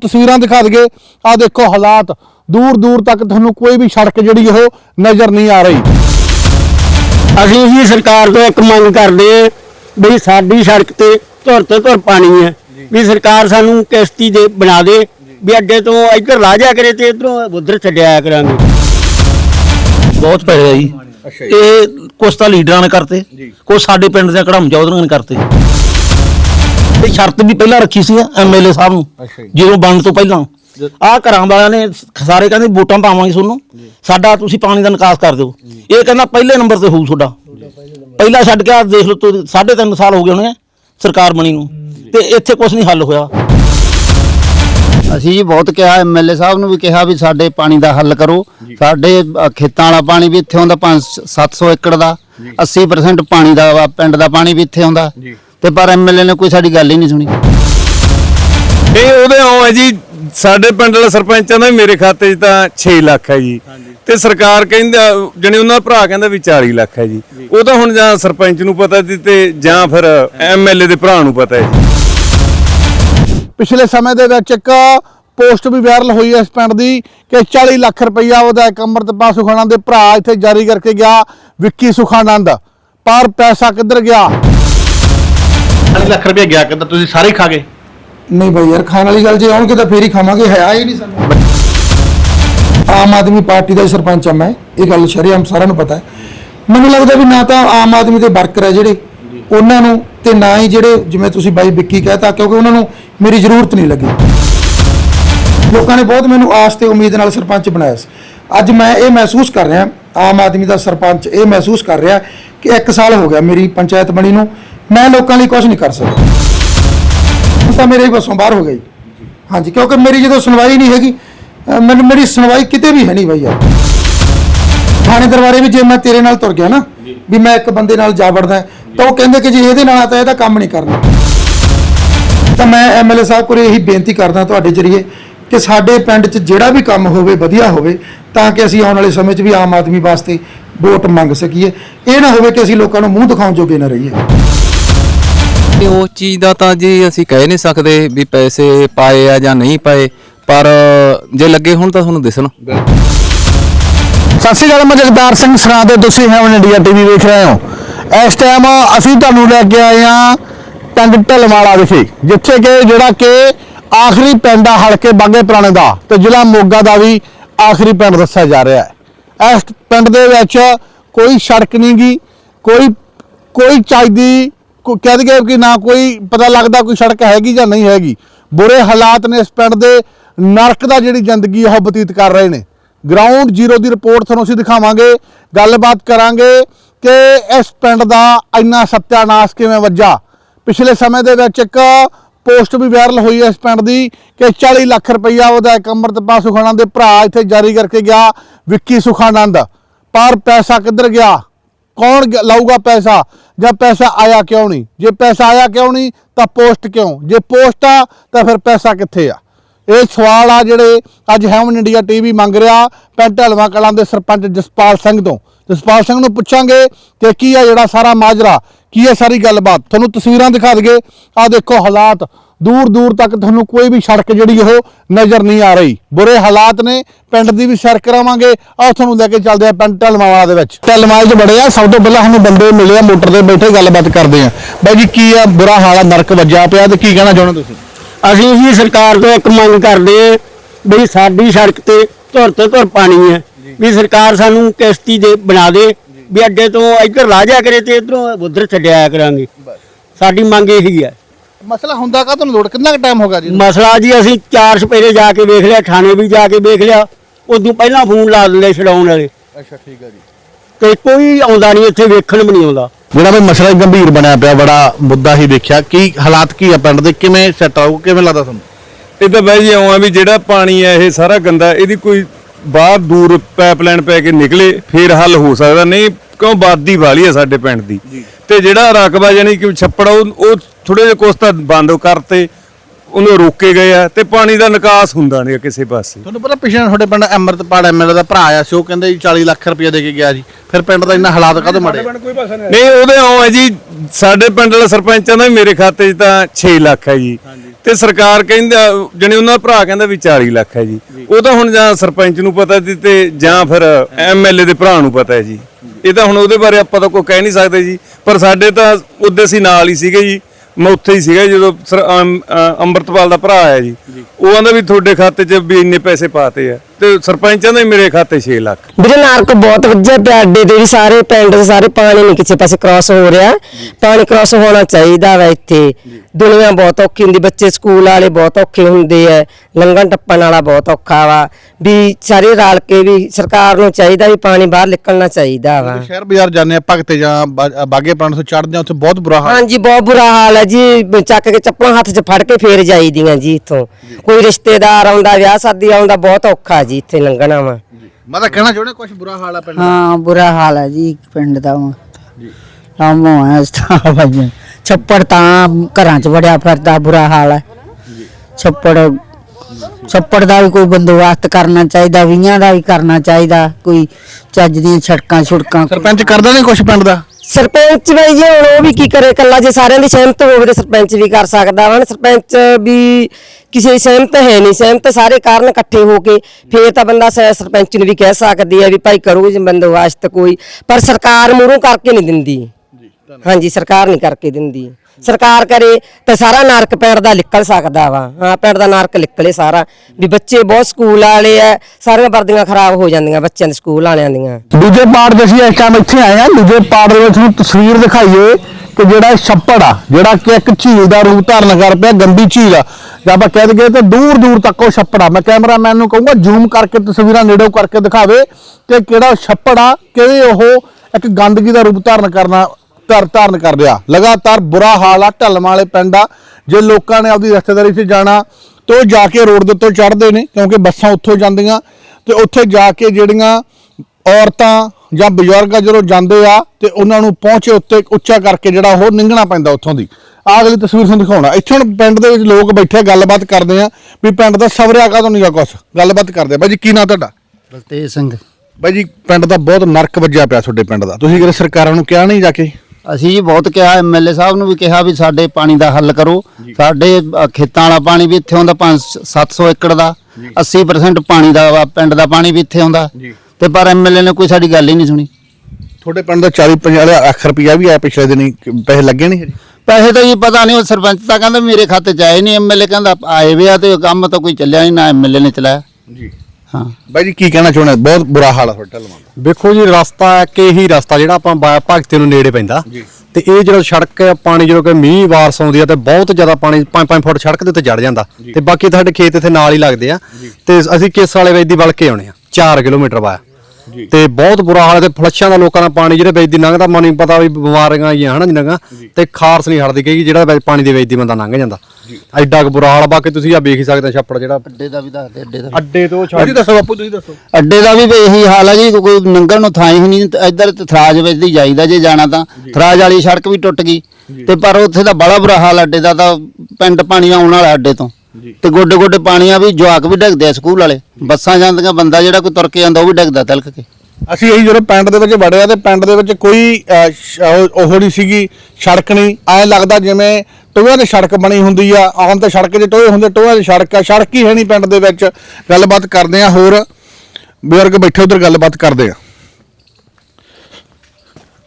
ਤਸਵੀਰਾਂ ਦਿਖਾ ਦਈਏ। ਆ ਦੇਖੋ ਹਾਲਾਤ। ਦੂਰ ਦੂਰ ਤੱਕ ਤੁਹਾਨੂੰ ਕੋਈ ਵੀ ਸੜਕ ਜਿਹੜੀ ਉਹ ਨਜ਼ਰ ਨਹੀਂ ਆ ਰਹੀ। ਅਸੀਂ ਜੀ ਸਰਕਾਰ ਤੋਂ ਇੱਕ ਮੰਗ ਕਰਦੇ ਹਾਂ ਵੀ ਸਾਡੀ ਸੜਕ ਤੇ ਧੁਰ ਤੇ ਧੁਰ ਪਾਣੀ ਹੈ। ਵੀ ਸਰਕਾਰ ਸਾਨੂੰ ਕਿਸ਼ਤੀ ਦੇ ਬਣਾ ਦੇ। ਵੀ ਅੱਡੇ ਤੋਂ ਇੱਧਰ ਲਾ ਜਾ ਕਰੇ ਤੇ ਇਧਰੋਂ ਉਧਰ ਛੱਡਿਆ ਕਰਾਂਗੇ। ਬਹੁਤ ਪੈ ਰਿਹਾ ਜੀ। ਇਹ ਕੁਛ ਤਾਂ ਲੀਡਰਾਂ ਨੇ ਕਰਤੇ। ਕੁਛ ਸਾਡੇ ਪਿੰਡ ਦੇ ਕੜਮ ਚੌਧਰੀਆਂ ਨੇ ਕਰਤੇ। ਇਹ ਸ਼ਰਤ ਵੀ ਪਹਿਲਾਂ ਰੱਖੀ ਸੀ ਐਮਐਲਏ ਸਾਹਿਬ ਨੂੰ ਜਦੋਂ ਬਣਨ ਤੋਂ ਪਹਿਲਾਂ। ਆਹ ਘਰਾਂ ਵਾਲਿਆਂ ਨੇ ਸਾਰੇ ਕਹਿੰਦੇ ਵੋਟਾਂ ਪਾਵਾਂਗੇ ਤੁਹਾਨੂੰ। ਸਾਡਾ ਤੁਸੀਂ ਪਾਣੀ ਦਾ ਨਿਕਾਸ ਕਰ ਦਿਓ। ਇਹ ਕਹਿੰਦਾ ਪਹਿਲੇ ਨੰਬਰ ਤੇ ਹੋਊ ਤੁਹਾਡਾ। ਪਹਿਲਾਂ ਛੱਡ ਕੇ ਆਹ ਦੇਖ ਲਓ ਤੁਸੀਂ ਸਾਢੇ ਤਿੰਨ ਸਾਲ ਹੋ ਗਏ ਹੋਣੇ ਆ ਸਰਕਾਰ ਬਣੀ ਨੂੰ। ਤੇ ਇੱਥੇ ਕੁਝ ਨਹੀਂ ਹੱਲ ਹੋਇਆ। ਅਸੀਂ ਜੀ ਬਹੁਤ ਕਿਹਾ ਐਮਐਲਏ ਸਾਹਿਬ ਨੂੰ ਵੀ ਕਿਹਾ ਵੀ ਸਾਡੇ ਪਾਣੀ ਦਾ ਹੱਲ ਕਰੋ। ਸਾਡੇ ਖੇਤਾਂ ਵਾਲਾ ਪਾਣੀ ਵੀ ਇੱਥੇ ਆਉਂਦਾ 5 700 ਏਕੜ ਦਾ। 80% ਪਾਣੀ ਦਾ ਪਿੰਡ ਦਾ ਪਾਣੀ ਵੀ ਇੱਥੇ ਆਉਂਦਾ। ਤੇ ਪਰ ਐਮਐਲਏ ਨੇ ਕੋਈ ਸਾਡੀ ਗੱਲ ਹੀ ਨਹੀਂ ਸੁਣੀ। ਇਹ ਉਹਦੇ ਆਉਂ ਹੈ ਜੀ ਸਾਡੇ ਪਿੰਡ ਵਾਲਾ ਸਰਪੰਚਾਂ ਦਾ ਵੀ ਮੇਰੇ ਖਾਤੇ 'ਚ ਤਾਂ 6 ਲੱਖ ਹੈ ਜੀ। ਤੇ ਸਰਕਾਰ ਕਹਿੰਦਾ ਜਣੇ ਉਹਨਾਂ ਦਾ ਭਰਾ ਕਹਿੰਦਾ ਵੀ 40 ਲੱਖ ਹੈ ਜੀ। ਉਹ ਤਾਂ ਹੁਣ ਜਾਂ ਸਰਪੰਚ ਨੂੰ ਪਤਾ ਤੇ ਜਾਂ ਫਿਰ ਐਮਐਲਏ ਦੇ ਭਰਾ ਨੂੰ ਪਤਾ ਹੈ ਜੀ। ਪਿਛਲੇ ਸਮੇਂ ਦੇ ਵਿੱਚ ਇੱਕ ਪੋਸਟ ਵੀ ਵਾਇਰਲ ਹੋਈ ਹੈ ਇਸ ਪਿੰਡ ਦੀ ਕਿ 40 ਲੱਖ ਰੁਪਈਆ ਉਹਦਾ ਇੱਕ ਅੰਮ੍ਰਿਤਪਾਲ ਸੁਖਾਨੰਦ ਦੇ ਭਰਾ ਇੱਥੇ ਜਾਰੀ ਕਰਕੇ ਗਿਆ ਵਿੱਕੀ ਸੁਖਾਨੰਦ। ਪਰ ਪੈਸਾ ਕਿੱਧਰ ਗਿਆ? 40 ਲੱਖ ਰੁਪਏ ਗਿਆ ਕਿੱਦਾਂ ਤੁਸੀਂ ਸਾਰੇ ਹੀ ਖਾ ਗਏ। ਨਹੀਂ ਭਾਈ ਯਾਰ, ਖਾਣ ਵਾਲੀ ਗੱਲ ਜੇ ਆਉਣਗੇ ਤਾਂ ਫੇਰ ਹੀ ਖਾਵਾਂਗੇ, ਹੈ ਹੀ ਨਹੀਂ ਸਾਨੂੰ। ਆਮ ਆਦਮੀ ਪਾਰਟੀ ਦਾ ਸਰਪੰਚ ਆ ਮੈਂ, ਇਹ ਗੱਲ ਸ਼ਰੇਆਮ ਸਾਰਿਆਂ ਨੂੰ ਪਤਾ ਹੈ। ਮੈਨੂੰ ਲੱਗਦਾ ਵੀ ਨਾ ਤਾਂ ਆਮ ਆਦਮੀ ਦੇ ਵਰਕਰ ਹੈ ਜਿਹੜੇ, ਉਹਨਾਂ ਨੂੰ ਤੇ ਨਾ ਹੀ ਜਿਹੜੇ ਜਿਵੇਂ ਤੁਸੀਂ ਬਾਈ ਵਿੱਕੀ ਕਹਤਾ, ਕਿਉਂਕਿ ਉਹਨਾਂ ਨੂੰ ਮੇਰੀ ਜ਼ਰੂਰਤ ਨਹੀਂ ਲੱਗੀ। ਲੋਕਾਂ ਨੇ ਬਹੁਤ ਮੈਨੂੰ ਆਸ ਤੇ ਉਮੀਦ ਨਾਲ ਸਰਪੰਚ ਬਣਾਇਆ ਸੀ। ਅੱਜ ਮੈਂ ਇਹ ਮਹਿਸੂਸ ਕਰ ਰਿਹਾ, ਆਮ ਆਦਮੀ ਦਾ ਸਰਪੰਚ ਇਹ ਮਹਿਸੂਸ ਕਰ ਰਿਹਾ ਕਿ 1 ਸਾਲ ਹੋ ਗਿਆ ਮੇਰੀ ਪੰਚਾਇਤ ਬਣੀ ਨੂੰ ਮੈਂ ਲੋਕਾਂ ਲਈ ਕੁਝ ਨਹੀਂ ਕਰ ਸਕਿਆ ਹੁਣ ਤਾਂ ਮੇਰੇ ਬਸੋਂ ਬਾਹਰ ਹੋ ਗਈ ਹਾਂਜੀ ਕਿਉਂਕਿ ਮੇਰੀ ਜਦੋਂ ਸੁਣਵਾਈ ਨਹੀਂ ਹੈਗੀ ਅਹ ਮੈਨੂੰ ਮੇਰੀ ਸੁਣਵਾਈ ਕਿਤੇ ਵੀ ਹੈ ਨਹੀਂ ਬਈ ਯਾਰ। ਥਾਣੇ ਦਰਬਾਰੇ ਵੀ ਜੇ ਮੈਂ ਤੇਰੇ ਨਾਲ ਤੁਰ ਗਿਆ ਨਾ ਵੀ ਮੈਂ ਇੱਕ ਬੰਦੇ ਨਾਲ ਜਾ ਵੜਦਾ ਤਾਂ ਉਹ ਕਹਿੰਦੇ ਕਿ ਜੇ ਇਹਦੇ ਨਾਲ ਆ ਤਾਂ ਇਹਦਾ ਕੰਮ ਨਹੀਂ ਕਰਨਾ। ਤਾਂ ਮੈਂ ਐਮਐਲਏ ਸਾਹਿਬ ਕੋਲ ਇਹੀ ਬੇਨਤੀ ਕਰਦਾ ਤੁਹਾਡੇ ਜਰੀਏ ਕਿ ਸਾਡੇ ਪਿੰਡ 'ਚ ਜਿਹੜਾ ਵੀ ਕੰਮ ਹੋਵੇ ਵਧੀਆ ਹੋਵੇ ਤਾਂ ਕਿ ਅਸੀਂ ਆਉਣ ਵਾਲੇ ਸਮੇਂ 'ਚ ਵੀ ਆਮ ਆਦਮੀ ਵਾਸਤੇ ਵੋਟ ਮੰਗ ਸਕੀਏ। ਇਹ ਨਾ ਹੋਵੇ ਕਿ ਅਸੀਂ ਲੋਕਾਂ ਨੂੰ ਮੂੰਹ ਦਿਖਾਉਣ ਜੋਗੇ ਨਾ ਰਹੀਏ। ਤੇ ਉਹ ਚੀਜ਼ ਦਾ ਤਾਂ ਜੀ ਅਸੀਂ ਕਹਿ ਨਹੀਂ ਸਕਦੇ ਵੀ ਪੈਸੇ ਪਾਏ ਆ ਜਾਂ ਨਹੀਂ ਪਾਏ, ਪਰ ਜੇ ਲੱਗੇ ਹੁਣ ਤਾਂ ਤੁਹਾਨੂੰ ਦਿਸਣ। ਸਤਿ ਸ਼੍ਰੀ ਅਕਾਲ, ਮੈਂ ਜਗਦਾਰ ਸਿੰਘ ਸਰਾਂ ਤੇ ਤੁਸੀਂ ਹੈਵਨ ਇੰਡੀਆ ਟੀਵੀ ਵੇਖ ਰਹੇ ਹੋ। ਇਸ ਟਾਈਮ ਅਸੀਂ ਤੁਹਾਨੂੰ ਲੈ ਕੇ ਆਏ ਹਾਂ ਪਿੰਡ ਢਲਵਾਲਾ ਵਿਖੇ, ਜਿੱਥੇ ਕਿ ਜਿਹੜਾ ਕਿ ਆਖਰੀ ਪਿੰਡ ਆ ਹਲਕੇ ਬਾਗੇ ਪੁਰਾਣੇ ਦਾ ਤੇ ਜ਼ਿਲ੍ਹਾ ਮੋਗਾ ਦਾ ਵੀ ਆਖਰੀ ਪਿੰਡ ਦੱਸਿਆ ਜਾ ਰਿਹਾ ਹੈ। ਇਸ ਪਿੰਡ ਦੇ ਵਿੱਚ ਕੋਈ ਸੜਕ ਨਹੀਂ ਗੀ, ਕੋਈ ਕੋਈ ਚਾਹੀਦੀ ਕਹਿ ਦਈਏ ਕਿ ਨਾ ਕੋਈ ਪਤਾ ਲੱਗਦਾ ਕੋਈ ਸੜਕ ਹੈਗੀ ਜਾਂ ਨਹੀਂ ਹੈਗੀ। ਬੁਰੇ ਹਾਲਾਤ ਨੇ ਇਸ ਪਿੰਡ ਦੇ। ਨਰਕ ਦਾ ਜਿਹੜੀ ਜ਼ਿੰਦਗੀ ਆ, ਉਹ ਬਤੀਤ ਕਰ ਰਹੇ ਨੇ। ਗਰਾਊਂਡ ਜ਼ੀਰੋ ਦੀ ਰਿਪੋਰਟ ਤੁਹਾਨੂੰ ਅਸੀਂ ਦਿਖਾਵਾਂਗੇ। ਗੱਲਬਾਤ ਕਰਾਂਗੇ ਕਿ ਇਸ ਪਿੰਡ ਦਾ ਇੰਨਾ ਸੱਤਿਆਨਾਸ਼ ਕਿਵੇਂ ਵੱਜਾ। ਪਿਛਲੇ ਸਮੇਂ ਦੇ ਵਿੱਚ ਇੱਕ ਪੋਸਟ ਵੀ ਵਾਇਰਲ ਹੋਈ ਹੈ ਇਸ ਪਿੰਡ ਦੀ ਕਿ 40 ਲੱਖ ਰੁਪਈਆ ਉਹਦਾ ਇੱਕ ਅੰਮ੍ਰਿਤਪਾਲ ਸੁਖਾਨੰਦ ਦੇ ਭਰਾ ਇੱਥੇ ਜਾਰੀ ਕਰਕੇ ਗਿਆ, ਵਿੱਕੀ ਸੁਖਾਨੰਦ। ਪਰ ਪੈਸਾ ਕਿੱਧਰ ਗਿਆ? ਕੌਣ ਗ- ਲਾਊਗਾ ਪੈਸਾ? ਜਾਂ ਪੈਸਾ ਆਇਆ ਕਿਉਂ ਨਹੀਂ? ਜੇ ਪੈਸਾ ਆਇਆ ਕਿਉਂ ਨਹੀਂ, ਤਾਂ ਪੋਸਟ ਕਿਉਂ? ਜੇ ਪੋਸਟ ਆ, ਤਾਂ ਫਿਰ ਪੈਸਾ ਕਿੱਥੇ ਆ? ਇਹ ਸਵਾਲ ਆ ਜਿਹੜੇ ਅੱਜ ਹੈਵਨ ਇੰਡੀਆ ਟੀਵੀ ਮੰਗ ਰਿਹਾ ਪਿੰਡ ਢਲਵਾ ਕਲਾਂ ਦੇ ਸਰਪੰਚ ਜਸਪਾਲ ਸਿੰਘ ਤੋਂ। ਜਸਪਾਲ ਸਿੰਘ ਨੂੰ ਪੁੱਛਾਂਗੇ ਕਿ ਕੀ ਆ ਜਿਹੜਾ ਸਾਰਾ ਮਾਜਰਾ? ਕੀ ਹੈ ਸਾਰੀ ਗੱਲਬਾਤ? ਤੁਹਾਨੂੰ ਤਸਵੀਰਾਂ ਦਿਖਾ ਦਈਏ। ਆ ਦੇਖੋ ਹਾਲਾਤ। ਦੂਰ ਦੂਰ ਤੱਕ ਤੁਹਾਨੂੰ ਕੋਈ ਵੀ ਸੜਕ ਜਿਹੜੀ ਉਹ ਨਜ਼ਰ ਨਹੀਂ ਆ ਰਹੀ। ਬੁਰੇ ਹਾਲਾਤ ਨੇ ਪਿੰਡ ਦੀ ਵੀ ਸੈਰ ਕਰਾਵਾਂਗੇ। ਆ ਤੁਹਾਨੂੰ ਲੈ ਕੇ ਚੱਲਦੇ ਆ ਪਿੰਡ ਢਲਵਾਲਾ ਦੇ ਵਿੱਚ। ਢਲਵਾਲ 'ਚ ਬੜੇ ਆ ਸਭ ਤੋਂ ਪਹਿਲਾਂ ਸਾਨੂੰ ਬੰਦੇ ਮਿਲੇ ਆ ਮੋਟਰ ਤੇ ਬੈਠੇ ਗੱਲਬਾਤ ਕਰਦੇ ਆ। ਬਾਈ ਜੀ ਕੀ ਆ ਬੁਰਾ ਹਾਲ ਆ ਨਰਕ ਵੱਜਿਆ ਪਿਆ ਤੇ ਕੀ ਕਹਿਣਾ ਚਾਹੁੰਦੇ ਤੁਸੀਂ? ਅਸੀਂ ਜੀ ਸਰਕਾਰ ਤੋਂ ਇੱਕ ਮੰਗ ਕਰਦੇ ਹਾਂ ਵੀ ਸਾਡੀ ਸੜਕ ਤੇ ਧੁਰ ਤੇ ਧੁਰ ਪਾਣੀ ਹੈ। ਵੀ ਸਰਕਾਰ ਸਾਨੂੰ ਕਿਸ਼ਤੀ ਦੇ ਬਣਾ ਦੇ ਵੀ ਅੱਡੇ ਤੋਂ ਇੱਧਰ ਲਾ ਜਾ ਕਰੇ ਤੇ ਇਧਰੋਂ ਉਧਰ ਛੱਡਿਆ ਕਰਾਂਗੇ। ਸਾਡੀ ਮੰਗ ਇਹੀ ਹੈ। ਮਸਲਾ ਹੁੰਦਾ ਕਾ ਤੁਹਾਨੂੰ ਲੋੜ? ਕਿੰਨਾ ਟਾਈਮ ਹੋ ਗਿਆ ਜੀ? ਮਸਲਾ ਜੀ ਅਸੀਂ ਚਾਰ ਸਪੇਰੇ ਜਾ ਕੇ ਵੇਖ ਲਿਆ ਥਾਣੇ ਵੀ ਜਾ ਕੇ ਵੇਖ ਲਿਆ। ਉਦੋਂ ਪਹਿਲਾਂ ਫੋਨ ਲਾ ਦਿੰਦੇ ਛਡਾਉਣ ਵਾਲੇ। ਅੱਛਾ ਠੀਕ ਹੈ ਜੀ। ਤੇ ਕੋਈ ਆਉਂਦਾ ਨਹੀਂ ਇੱਥੇ ਵੇਖਣ ਵੀ ਨਹੀਂ ਆਉਂਦਾ। ਜਿਹੜਾ ਵੀ ਮਸਲਾ ਗੰਭੀਰ ਬਣਿਆ ਪਿਆ ਬੜਾ ਮੁੱਦਾ ਹੀ ਵੇਖਿਆ। ਕੀ ਹਾਲਾਤ ਕੀ ਆ ਪਿੰਡ ਦੇ? ਕਿਵੇਂ ਸੈੱਟ ਆਊ ਕਿਵੇਂ ਲੱਗਦਾ ਤੁਹਾਨੂੰ? ਇਹ ਤਾਂ ਬਾਈ ਜੀ ਆਉਂ ਆ ਵੀ ਜਿਹੜਾ ਪਾਣੀ ਹੈ ਇਹ ਸਾਰਾ ਗੰਦਾ। ਇਹਦੀ ਕੋਈ ਬਾਹਰ ਦੂਰ ਪਾਈਪਲਾਈਨ ਪੈ ਕੇ ਨਿਕਲੇ ਫੇਰ ਹੱਲ ਹੋ ਸਕਦਾ। ਨਹੀਂ ਕਿਉਂ? ਬਾਦੀ ਵਾਲੀ ਹੈ ਸਾਡੇ ਪਿੰਡ ਦੀ। ਤੇ ਜਿਹੜਾ ਰਕਬਾ ਯਾਨੀ ਕਿ ਛੱਪੜ ਆ, ਉਹ ਥੋੜੇ ਜਿਹਾ ਕੁਛ ਤਾਂ ਬੰਦ ਕਰਤੇ ਉਹਨੂੰ ਰੋਕੇ ਗਏ ਆ ਤੇ ਪਾਣੀ ਦਾ ਨਿਕਾਸ ਹੁੰਦਾ ਨਹੀਂ ਕਿਸੇ ਪਾਸੇ। ਤੁਹਾਨੂੰ ਪਤਾ ਪਿਛਲੇ ਤੁਹਾਡੇ ਪਿੰਡ ਅੰਮ੍ਰਿਤਪਾਲ ਐਮਐਲਏ ਦਾ ਭਰਾ ਆਇਆ ਸੀ ਉਹ ਕਹਿੰਦੇ ਜੀ 40 ਲੱਖ ਰੁਪਏ ਦੇ ਕੇ ਗਿਆ ਜੀ। ਫਿਰ ਪਿੰਡ ਦਾ ਇੰਨਾ ਹਾਲਾਤ ਕਾਹਦੇ ਮਾੜੇ? ਨਹੀਂ ਉਹਦੇ ਆਉਂ ਹੈ ਜੀ ਸਾਡੇ ਪਿੰਡ ਵਾਲਾ ਸਰਪੰਚਾਂ ਦਾ ਵੀ ਮੇਰੇ ਖਾਤੇ 'ਚ ਤਾਂ 6 ਲੱਖ ਹੈ ਜੀ। ਤੇ ਸਰਕਾਰ ਕਹਿੰਦਾ ਜਣੇ ਉਹਨਾਂ ਦਾ ਭਰਾ ਕਹਿੰਦਾ ਵੀ 40 ਲੱਖ ਹੈ ਜੀ। ਉਹ ਤਾਂ ਹੁਣ ਜਾਂ ਸਰਪੰਚ ਨੂੰ ਪਤਾ ਸੀ ਤੇ ਜਾਂ ਫਿਰ ਐਮਐਲਏ ਦੇ ਭਰਾ ਨੂੰ ਪਤਾ ਹੈ ਜੀ। ਇਹ ਤਾਂ ਹੁਣ ਉਹਦੇ ਬਾਰੇ ਆਪਾਂ ਤਾਂ ਕੋਈ ਕਹਿ ਨਹੀਂ ਸਕਦੇ ਜੀ ਪਰ ਸਾਡੇ ਤਾਂ ਉਦੋਂ ਅਸੀਂ ਨਾਲ ਹੀ ਸੀਗੇ ਜੀ। ਮੈਂ ਉੱਥੇ ਹੀ ਸੀਗਾ ਜਦੋਂ ਸਰ- ਅਮ- ਅ, ਅੰਮ੍ਰਿਤਪਾਲ ਦਾ ਭਰਾ ਆਇਆ ਜੀ। ਉਹ ਆਂਦਾ ਵੀ ਤੁਹਾਡੇ ਖਾਤੇ 'ਚ ਵੀ ਇੰਨੇ ਪੈਸੇ ਪਾਤੇ ਆ ਤੇ ਸਰਪੰਚਾਂ ਦੇ ਮੇਰੇ ਖਾਤੇ 6 ਲੱਖ। ਵੀਰੇ ਨਾਰਕ ਬਹੁਤ ਵਧੀਆ ਪਿਆ ਅੱਡੇ ਦੇ ਵੀ ਸਾਰੇ ਪਿੰਡ ਦੇ ਸਾਰੇ ਪਾਣੀ ਨਹੀਂ ਕਿਸੇ ਪਾਸੇ ਕ੍ਰਾਸ ਹੋ ਰਿਹਾ। ਪਾਣੀ ਕ੍ਰਾਸ ਹੋਣਾ ਚਾਹੀਦਾ ਵਾ ਇੱਥੇ। ਦੁਨੀਆ ਬਹੁਤ ਔਖੀ ਹੁੰਦੀ ਬੱਚੇ ਸਕੂਲ ਵਾਲੇ ਬਹੁਤ ਔਖੇ ਹੁੰਦੇ ਐ ਲੰਘਣ ਟੱਪਣ ਵਾਲਾ ਬਹੁਤ ਔਖਾ ਵਾ। ਵੀ ਸਾਰੇ ਰਲ ਕੇ ਵੀ ਸਰਕਾਰ ਨੂੰ ਚਾਹੀਦਾ ਵੀ ਪਾਣੀ ਬਾਹਰ ਨਿਕਲਣਾ ਚਾਹੀਦਾ ਵਾ। ਸ਼ਹਿਰ ਬਾਜ਼ਾਰ ਜਾਂਦੇ ਆ ਭਗਤੇ ਜਾਂ ਬਾਗੇ ਪੁਰਾਣੇ ਤੋਂ ਚੜਦੇ ਆ ਉੱਥੇ ਬਹੁਤ ਬੁਰਾ ਹਾਲ। ਹਾਂਜੀ ਬਹੁਤ ਬੁਰਾ ਹਾਲ ਹੈ ਜੀ। ਚੱਕ ਕੇ ਚੱਪਲਾਂ ਹੱਥ 'ਚ ਫੜ ਕੇ ਫੇਰ ਜਾਈਦੀਆਂ ਜੀ ਇੱਥੋਂ। ਕੋਈ ਰਿਸ਼ਤੇਦਾਰ ਆਉਂਦਾ ਵਿਆਹ ਸ਼ਾਦੀ ਆਉਂਦਾ ਬਹੁਤ ਔਖਾ ਜੀ ਇੱਥੇ ਲੰਘਣਾ ਵਾ। ਮੈਂ ਤਾਂ ਕਹਿਣਾ ਚਾਹੁੰਦਾ ਕੁਝ ਬੁਰਾ ਹਾਲ ਆ ਪਿੰਡ ਦਾ? ਹਾਂ ਬੁਰਾ ਹਾਲ ਹੈ ਜੀ ਪਿੰਡ ਦਾ ਆਮੋ ਹੈ ਇਸ ਤਰ੍ਹਾਂ ਭਾਈ ਛੱਪੜ ਤਾਂ ਘਰਾਂ 'ਚ ਵੜਿਆ ਫਿਰਦਾ ਬੁਰਾ ਹਾਲ ਹੈ ਛੱਪੜ ਛੱਪੜ ਦਾ ਵੀ ਕੋਈ ਬੰਦੋਬਸਤ ਕਰਨਾ ਚਾਹੀਦਾ ਵੀਆਂ ਦਾ ਵੀ ਕਰਨਾ ਚਾਹੀਦਾ ਕੋਈ ਚੱਜ ਦੀਆਂ ਛੜਕਾਂ ਛੁੜਕਾਂ ਸਰਪੰਚ ਕਰਦਾ ਨਹੀਂ ਕੁਝ ਪਿੰਡ ਦਾ? ਸਰਪੰਚ ਬਈ ਜੀ ਹੁਣ ਉਹ ਵੀ ਕੀ ਕਰੇ ਕੱਲਾ ਜੇ ਸਾਰਿਆਂ ਦੀ ਸਹਿਮਤ ਹੋਵੇ ਤੇ ਸਰਪੰਚ ਵੀ ਕਰ ਸਕਦਾ ਵਾ। ਨਾ ਸਰਪੰਚ ਵੀ ਕਿਸੇ ਦੀ ਸਹਿਮਤ ਹੈ ਨਹੀਂ ਸਹਿਮਤ ਸਾਰੇ ਕਾਰਨ ਇਕੱਠੇ ਹੋ ਕੇ ਫੇਰ ਤਾਂ ਬੰਦਾ ਸ- ਸਰਪੰਚ ਨੂੰ ਵੀ ਕਹਿ ਸਕਦੀ ਹੈ ਵੀ ਭਾਈ ਕਰੋ ਜੀ ਬੰਦੋਬਸਤ ਕੋਈ ਪਰ ਸਰਕਾਰ ਮੂਹਰੋਂ ਕਰਕੇ ਨਹੀਂ ਦਿੰਦੀ। ਹਾਂਜੀ ਸਰਕਾਰ ਨਹੀਂ ਕਰਕੇ ਦਿੰਦੀ। ਸਰਕਾਰ ਕਰੇ ਤਾਂ ਸਾਰਾ ਨਰਕ ਪਿੰਡ ਦਾ ਨਿਕਲ ਸਕਦਾ ਵਾ। ਹਾਂ ਪਿੰਡ ਦਾ ਨਰਕ ਨਿਕਲੇ ਸਾਰਾ। ਵੀ ਬੱਚੇ ਬਹੁਤ ਸਕੂਲ ਵਾਲੇ ਆ, ਸਾਰੀਆਂ ਵਰਦੀਆਂ ਖਰਾਬ ਹੋ ਜਾਂਦੀਆਂ ਬੱਚਿਆਂ ਦੇ ਸਕੂਲ ਵਾਲਿਆਂ ਦੀਆਂ। ਦੂਜੇ ਪਾਰਟ ਦੇ ਅਸੀਂ ਇਸ ਟਾਈਮ ਇੱਥੇ ਆਏ ਆ ਦੂਜੇ ਪਾਰਟ ਦੇ ਵਿੱਚ ਨੂੰ ਤਸਵੀਰ ਦਿਖਾਈਏ ਕਿ ਜਿਹੜਾ ਛੱਪੜ ਆ, ਜਿਹੜਾ ਕਿ ਇੱਕ ਝੀਲ ਦਾ ਰੂਪ ਧਾਰਨ ਕਰ ਪਿਆ, ਗੰਦੀ ਝੀਲ ਆ। ਜੇ ਆਪਾਂ ਕਹਿ ਦਈਏ ਤਾਂ ਦੂਰ ਦੂਰ ਤੱਕ ਉਹ ਛੱਪੜ ਆ। ਮੈਂ ਕੈਮਰਾਮੈਨ ਨੂੰ ਕਹੂੰਗਾ ਜ਼ੂਮ ਕਰਕੇ ਤਸਵੀਰਾਂ ਨੇੜੋਂ ਕਰਕੇ ਦਿਖਾਵੇ ਕਿ ਕਿਹੜਾ ਛੱਪੜ ਆ ਕਿਵੇਂ ਉਹ ਇੱਕ ਗੰਦਗੀ ਦਾ ਰੂਪ ਧਾਰਨ ਕਰਨਾ ਧਰ ਧਾਰਨ ਕਰ ਰਿਹਾ। ਲਗਾਤਾਰ ਬੁਰਾ ਹਾਲ ਆ ਢਲਮਾਂ ਵਾਲੇ ਪਿੰਡ ਆ ਜੇ ਲੋਕਾਂ ਨੇ ਆਪਦੀ ਰਿਸ਼ਤੇਦਾਰੀ 'ਚ ਜਾਣਾ ਤੇ ਉਹ ਜਾ ਕੇ ਰੋਡ ਦੇ ਉੱਤੇ ਚੜ੍ਹਦੇ ਨੇ ਕਿਉਂਕਿ ਬੱਸਾਂ ਉੱਥੋਂ ਜਾਂਦੀਆਂ ਤੇ ਉੱਥੇ ਜਾ ਕੇ ਜਿਹੜੀਆਂ ਔਰਤਾਂ ਜਾਂ ਬਜ਼ੁਰਗ ਜਦੋਂ ਜਾਂਦੇ ਆ ਤੇ ਉਹਨਾਂ ਨੂੰ ਪਹੁੰਚੇ ਉੱਤੇ ਉੱਚਾ ਕਰਕੇ ਜਿਹੜਾ ਉਹ ਨਿੰਗਣਾ ਪੈਂਦਾ ਉੱਥੋਂ ਦੀ। ਆਹ ਅਗਲੀ ਤਸਵੀਰ ਤੁਹਾਨੂੰ ਦਿਖਾਉਣਾ। ਇੱਥੇ ਹੁਣ ਪਿੰਡ ਦੇ ਵਿੱਚ ਲੋਕ ਬੈਠੇ ਗੱਲਬਾਤ ਕਰਦੇ ਆ ਵੀ ਪਿੰਡ ਦਾ ਸਵਰਿਆ ਕਾਹਤੋਂ ਨਹੀਂਗਾ ਕੁਛ? ਗੱਲਬਾਤ ਕਰਦੇ ਆ। ਬਾਈ ਜੀ ਕੀ ਨਾਂ ਤੁਹਾਡਾ? ਬਲਤੇਜ ਸਿੰਘ। ਬਾਈ ਜੀ ਪਿੰਡ ਦਾ ਬਹੁਤ ਨਰਕ ਵੱਜਿਆ ਪਿਆ ਤੁਹਾਡੇ ਪਿੰਡ ਦਾ। ਤੁਸੀਂ ਕਿਹੜੇ ਸਰਕਾਰਾਂ ਨੂੰ ਕਿਹਾ ਨਹੀਂ ਜਾ ਕੇ? ਅਸੀਂ ਜੀ ਬਹੁਤ ਕਿਹਾ ਐਮਐਲਏ ਸਾਹਿਬ ਨੂੰ ਵੀ ਕਿਹਾ ਵੀ ਸਾਡੇ ਪਾਣੀ ਦਾ ਹੱਲ ਕਰੋ। ਸਾਡੇ ਅ, ਖੇਤਾਂ ਵਾਲਾ ਪਾਣੀ ਵੀ ਇੱਥੇ ਆਉਂਦਾ 5 700 ਏਕੜ ਦਾ। 80% ਪਾਣੀ ਦਾ ਵਾ, ਪਿੰਡ ਦਾ ਪਾਣੀ ਵੀ ਇੱਥੇ ਆਉਂਦਾ। ਤੇ ਪਰ ਐਮਐਲਏ ਨੇ ਕੋਈ ਸਾਡੀ ਗੱਲ ਹੀ ਨਹੀਂ ਸੁਣੀ। ਤੁਹਾਡੇ ਪਿੰਡ ਦਾ 40 50 ਲੱਖ ਰੁਪਇਆ ਵੀ ਆਇਆ ਪਿਛਲੇ ਦਿਨੀ ਪੈਸੇ ਲੱਗੇ ਨਹੀਂ ਹਜੇ? ਪੈਸੇ ਤਾਂ ਜੀ ਪਤਾ ਨਹੀਂ ਉਹ ਸਰਪੰਚ ਤਾਂ ਕਹਿੰਦਾ ਮੇਰੇ ਖਾਤੇ 'ਚ ਆਏ ਨਹੀਂ ਐਮਐਲਏ ਕਹਿੰਦਾ ਆਏ ਵੇ ਆ ਤੇ ਕੰਮ ਤਾਂ ਕੋਈ ਚੱਲਿਆ ਨਹੀਂ ਨਾ ਐਮਐਲਏ ਨੇ ਚਲਾਇਆ। ਜੀ। ਹਾਂ। ਬਾਈ ਜੀ ਕੀ ਕਹਿਣਾ ਚਾਹੁੰਦੇ ਬਹੁਤ ਬੁਰਾ ਹਾਲ ਆ ਤੁਹਾਡੇ ਢਲਵਾਂ ਦਾ। ਵੇਖੋ ਜੀ ਰਸਤਾ ਇੱਕ ਇਹੀ ਰਸਤਾ ਜਿਹੜਾ ਆਪਾਂ ਬਾਇਆ ਭਗਤੇ ਨੂੰ ਨੇੜੇ ਪੈਂਦਾ। ਤੇ ਇਹ ਜਦੋਂ ਸੜਕ ਹੈ, ਪਾਣੀ ਜਦੋਂ ਕਿ ਮੀਂਹ ਵਾਰਸ ਆਉਂਦੀ ਆ ਤੇ ਬਹੁਤ ਜ਼ਿਆਦਾ ਪਾਣੀ 5-5 ਫੁੱਟ ਸੜਕ ਦੇ ਉੱਤੇ ਚੜ ਜਾਂਦਾ। ਤੇ ਬਾਕੀ ਸਾਡੇ ਖੇਤ ਇੱਥੇ ਨਾਲ ਹੀ ਲੱਗਦੇ ਆ। ਤੇ ਅਸੀਂ ਕਿਸ ਵਾਲੇ ਵੇਚ ਦੀ ਵਲ ਕੇ ਆਉਣੇ ਆ? 4 ਕਿਲੋਮੀਟਰ ਵਾਇਆ ਤੇ ਬਹੁਤ ਬੁਰਾ ਹਾਲ ਹੈ ਤੇ ਫਲੱਸ਼ਾਂ ਦਾ ਲੋਕਾਂ ਦਾ ਪਾਣੀ ਜਿਹੜੇ ਵੇਚ ਦੀ ਲੰਘਦਾ ਮਨ ਨਹੀਂ ਪਤਾ ਵੀ ਬਿਮਾਰੀਆਂ ਆਈਆਂ ਹਨਾ ਜਿੰਨਾਂਗਾ ਤੇ ਖਾਰਸ ਨਹੀਂ ਹਟਦੀ ਕਈ ਜਿਹੜਾ ਵਿੱਚ ਪਾਣੀ ਦੇ ਵੇਚ ਦੀ ਬੰਦਾ ਲੰਘ ਜਾਂਦਾ। ਐਡਾ ਕੁ ਬੁਰਾ ਹਾਲ ਬਾਕੀ ਤੁਸੀਂ ਆ ਵੇਖ ਹੀ ਸਕਦੇ ਛੱਪੜ ਜਿਹੜਾ। ਅੱਡੇ ਦਾ ਵੀ ਦੱਸਦੇ ਅੱਡੇ ਦਾ ਅੱਡੇ ਤੋਂ ਤੁਸੀਂ ਦੱਸੋ ਬਾਪੂ ਤੁਸੀਂ ਦੱਸੋ। ਅੱਡੇ ਦਾ ਵੀ ਇਹੀ ਹਾਲ ਹੈ ਜੀ ਕੋਈ ਨੰਗਲ ਨੂੰ ਥਾਂ ਹੀ ਨਹੀਂ ਇੱਧਰ ਥਰਾਜ ਵਿੱਚ ਦੀ ਜਾਈਦਾ ਜੇ ਜਾਣਾ ਤਾਂ। ਥਰਾਜ ਵਾਲੀ ਸੜਕ ਵੀ ਟੁੱਟ ਗਈ। ਤੇ ਪਰ ਉੱਥੇ ਦਾ ਬੜਾ ਬੁਰਾ ਹਾਲ ਅੱਡੇ ਦਾ ਤਾਂ ਪਿੰਡ ਪਾਣੀ ਆਉਣ ਵਾਲਾ ਅੱਡੇ ਤੋਂ। ਤੇ ਗੋਡੇ ਗੋਡੇ ਪਾਣੀ ਆ ਵੀ ਜਵਾਕ ਵੀ ਡਿੱਗਦੇ ਆ ਸਕੂਲ ਵਾਲੇ। ਬੱਸਾਂ ਜਾਂਦੀਆਂ ਬੰਦਾ ਜਿਹੜਾ ਕੋਈ ਤੁਰ ਕੇ ਜਾਂਦਾ ਉਹ ਵੀ ਡਿੱਗਦਾ ਤਿਲਕ ਕੇ। ਅਸੀਂ ਇਹੀ ਜਦੋਂ ਪਿੰਡ ਦੇ ਵਿੱਚ ਵੜਿਆ ਤੇ ਪਿੰਡ ਦੇ ਵਿੱਚ ਕੋਈ ਅਹ, ਸ਼- ਉਹ ਉਹ ਨਹੀਂ ਸੀਗੀ ਸੜਕ ਨਹੀਂ। ਐਂ ਲੱਗਦਾ ਜਿਵੇਂ ਟੋਇਆਂ ਦੀ ਸੜਕ ਬਣੀ ਹੁੰਦੀ ਆ। ਆਉਣ ਤੇ ਸੜਕ 'ਚ ਟੋਏ ਹੁੰਦੇ ਟੋਇਆਂ ਦੀ ਸੜਕ ਆ। ਸੜਕ ਹੀ ਹੈ ਨਹੀਂ ਪਿੰਡ ਦੇ ਵਿੱਚ। ਗੱਲਬਾਤ ਕਰਦੇ ਆ ਹੋਰ। ਬਜ਼ੁਰਗ ਬੈਠੇ ਉਧਰ ਗੱਲਬਾਤ ਕਰਦੇ ਆ।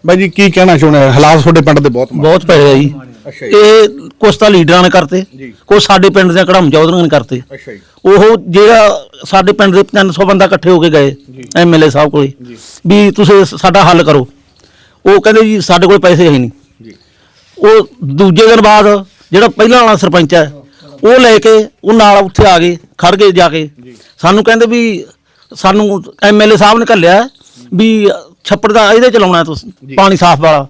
ਬਾਈ ਜੀ ਕੀ ਕਹਿਣਾ ਚਾਹੁੰਦੇ ਆ? ਹਾਲਾਤ ਤੁਹਾਡੇ ਪਿੰਡ ਦੇ ਬਹੁਤ ਮਾੜੇ। ਬਹੁਤ ਆ ਜੀ। ਇਹ ਕੁਛ ਤਾਂ ਲੀਡਰਾਂ ਨੇ ਕਰਤੇ ਕੁਛ ਸਾਡੇ ਪਿੰਡ ਦੇ ਕੜਮ ਚੌਧਰੀਆਂ ਨੇ ਕਰਤੇ। ਅੱਛਾ ਜੀ। ਉਹ ਜਿਹੜਾ ਸਾਡੇ ਪਿੰਡ ਦੇ 300 ਬੰਦਾ ਇਕੱਠੇ ਹੋ ਕੇ ਗਏ ਐਮਐਲਏ ਸਾਹਿਬ ਕੋਲੇ ਵੀ ਤੁਸੀਂ ਸਾਡਾ ਹੱਲ ਕਰੋ। ਉਹ ਕਹਿੰਦੇ ਜੀ ਸਾਡੇ ਕੋਲ ਪੈਸੇ ਹੈ ਨਹੀਂ। ਉਹ ਦੂਜੇ ਦਿਨ ਬਾਅਦ ਜਿਹੜਾ ਪਹਿਲਾਂ ਵਾਲਾ ਸਰਪੰਚ ਹੈ ਉਹ ਲੈ ਕੇ ਉਹ ਨਾਲ ਉੱਥੇ ਆ ਗਏ ਖੜ ਗਏ ਜਾ ਕੇ। ਸਾਨੂੰ ਕਹਿੰਦੇ ਵੀ ਸਾਨੂੰ ਐਮਐਲਏ ਸਾਹਿਬ ਨੇ ਘੱਲਿਆ ਵੀ ਛੱਪੜ ਦਾ ਇਹਦੇ ਚਲਾਉਣਾ ਤੁਸੀਂ ਪਾਣੀ ਸਾਫ਼ ਵਾਲਾ।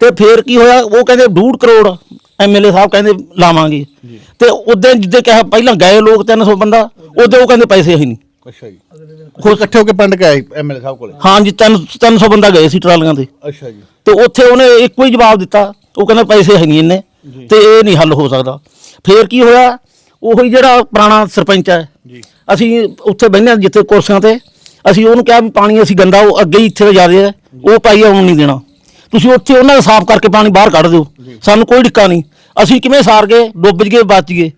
ਤੇ ਫੇਰ ਕੀ ਹੋਇਆ ਉਹ ਕਹਿੰਦੇ 2.5 ਕਰੋੜ ਐਮਐਲਏ ਸਾਹਿਬ ਕਹਿੰਦੇ ਲਾਵਾਂਗੇ। ਤੇ ਉਦੋਂ ਜਿੱਦੇ ਕਿਹਾ ਪਹਿਲਾਂ ਗਏ ਲੋਕ 300 ਬੰਦਾ ਉਦੋਂ ਉਹ ਕਹਿੰਦੇ ਪੈਸੇ ਹੈ ਨਹੀਂ। ਅੱਛਾ ਜੀ। ਕੋਈ ਇਕੱਠੇ ਹੋ ਕੇ ਪਿੰਡ ਗਏ ਐਮਐਲਏ ਸਾਹਿਬ ਕੋਲੇ? ਹਾਂ ਜੀ 300 ਬੰਦਾ ਗਏ ਸੀ ਟਰਾਲੀਆਂ ਤੇ। ਅੱਛਾ ਜੀ। ਤੇ ਉੱਥੇ ਉਹਨੇ ਇੱਕੋ ਹੀ ਜਵਾਬ ਦਿੱਤਾ ਉਹ ਕਹਿੰਦਾ ਪੈਸੇ ਹੈ ਨਹੀਂ ਇੰਨੇ ਤੇ ਇਹ ਨਹੀਂ ਹੱਲ ਹੋ ਸਕਦਾ। ਫੇਰ ਕੀ ਹੋਇਆ ਉਹੀ ਜਿਹੜਾ ਪੁਰਾਣਾ ਸਰਪੰਚ ਹੈ ਅਸੀਂ ਉੱਥੇ ਹਾਂ ਜਿੱਥੇ ਕੁਰਸੀਆਂ ਤੇ ਅਸੀਂ ਉਹਨੂੰ ਕਿਹਾ ਵੀ ਪਾਣੀ ਅਸੀਂ ਗੰਦਾ ਉਹ ਅੱਗੇ ਹੀ ਇੱਥੇ ਜਾ। ਰਿਹਾ ਉਹ ਭਾਈ ਆਉਣ ਨਹੀਂ ਦੇਣਾ। ਤੁਸੀਂ ਉੱਥੇ ਉਹਨਾਂ ਦਾ ਸਾਫ਼ ਕਰਕੇ ਪਾਣੀ ਬਾਹਰ ਕੱਢ ਦਿਓ। ਸਾਨੂੰ ਕੋਈ ਡਿੱਕਾ ਨਹੀਂ। ਅਸੀਂ ਕਿਵੇਂ ਸਾਰ ਗਏ ਡੁੱਬ ਗਏ ਬਚ ਗਏ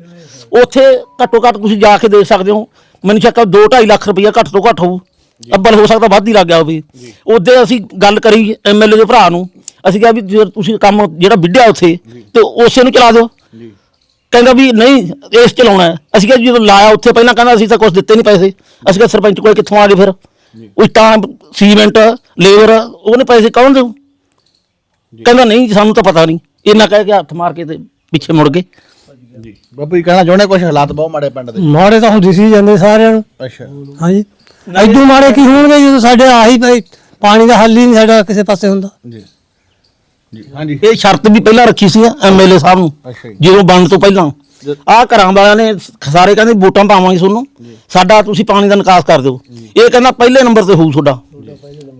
ਉੱਥੇ ਘੱਟੋ ਘੱਟ ਤੁਸੀਂ ਜਾ ਕੇ ਦੇਖ ਸਕਦੇ ਹੋ। ਮੈਨੂੰ ਸ਼ੱਕ 2.5 ਲੱਖ ਰੁਪਈਆ ਘੱਟ ਤੋਂ ਘੱਟ ਹੋਊ। ਅੱਬਲ ਹੋ ਸਕਦਾ ਵੱਧ ਹੀ ਲੱਗ ਗਿਆ ਹੋਵੇ। ਉਹਦੇ ਅਸੀਂ ਗੱਲ ਕਰੀ ਐਮਐਲਏ ਦੇ ਭਰਾ ਨੂੰ। ਅਸੀਂ ਕਿਹਾ ਵੀ ਜੇ ਤੁਸੀਂ ਕੰਮ ਜਿਹੜਾ ਵਿੱਢਿਆ ਉੱਥੇ ਤੇ ਉਸੇ ਨੂੰ ਚਲਾ ਦਿਓ। ਕਹਿੰਦਾ ਵੀ ਨਹੀਂ ਇਸ ਚਲਾਉਣਾ ਹੈ। ਅਸੀਂ ਕਿਹਾ ਜਦੋਂ ਲਾਇਆ ਉੱਥੇ ਪਹਿਲਾਂ ਕਹਿੰਦਾ ਅਸੀਂ ਤਾਂ ਕੁਝ ਦਿੱਤੇ ਨਹੀਂ ਪੈਸੇ। ਅਸੀਂ ਕਿਹਾ ਸਰਪੰਚ ਕੋਲ ਕਿੱਥੋਂ ਆ ਗਏ ਫਿਰ? ਉਹ ਤਾਂ ਸੀਮੈਂਟ ਲੇਬਰ ਉਹਨੇ ਪੈਸੇ ਕੌਣ ਦੇਊ? ਕਹਿੰਦਾ ਨਹੀਂ ਜੀ, ਸਾਨੂੰ ਤਾਂ ਪਤਾ ਨਹੀਂ। ਇਹਨਾਂ ਕਹਿ ਕੇ ਹੱਥ ਮਾਰ ਕੇ ਤੇ ਪਿੱਛੇ ਮੁੜ ਗਏ। ਬਾਪੂ ਜੀ ਕਹਿਣਾ ਚਾਹੁੰਦੇ ਕੁਝ ਹਾਲਾਤ ਬਹੁਤ ਮਾੜੇ ਪਿੰਡ ਦੇ? ਮਾੜੇ ਤਾਂ ਹੁਣ ਦਿਸੀ ਜਾਂਦੇ ਸਾਰਿਆਂ ਨੂੰ। ਅੱਛਾ। ਹਾਂਜੀ। ਐਡੂ ਮਾੜੇ ਕੀ ਹੋਣਗੇ ਜਦੋਂ ਸਾਡੇ ਆਹੀ ਪਏ ਪਾਣੀ ਦਾ ਹੱਲ ਹੀ ਨਹੀਂ ਸਾਡਾ ਕਿਸੇ ਪਾਸੇ ਹੁੰਦਾ। ਜੀ। ਹਾਂਜੀ। ਇਹ ਸ਼ਰਤ ਵੀ ਪਹਿਲਾਂ ਰੱਖੀ ਸੀ ਐਮਐਲਏ ਸਾਹਿਬ ਨੂੰ ਅੱਛਾ ਜੀ। ਜਦੋਂ ਬਣਨ ਤੋਂ ਪਹਿਲਾਂ। ਆਹ ਘਰਾਂ ਵਾਲਿਆਂ ਨੇ ਸਾਰੇ ਕਹਿੰਦੇ ਵੋਟਾਂ ਪਾਵਾਂਗੇ ਤੁਹਾਨੂੰ। ਸਾਡਾ ਤੁਸੀਂ ਪਾਣੀ ਦਾ ਨਿਕਾਸ ਕਰ ਦਿਓ। ਇਹ ਕਹਿੰਦਾ ਪਹਿਲੇ ਨੰਬਰ ਤੇ ਹੋਊ ਤੁਹਾਡਾ।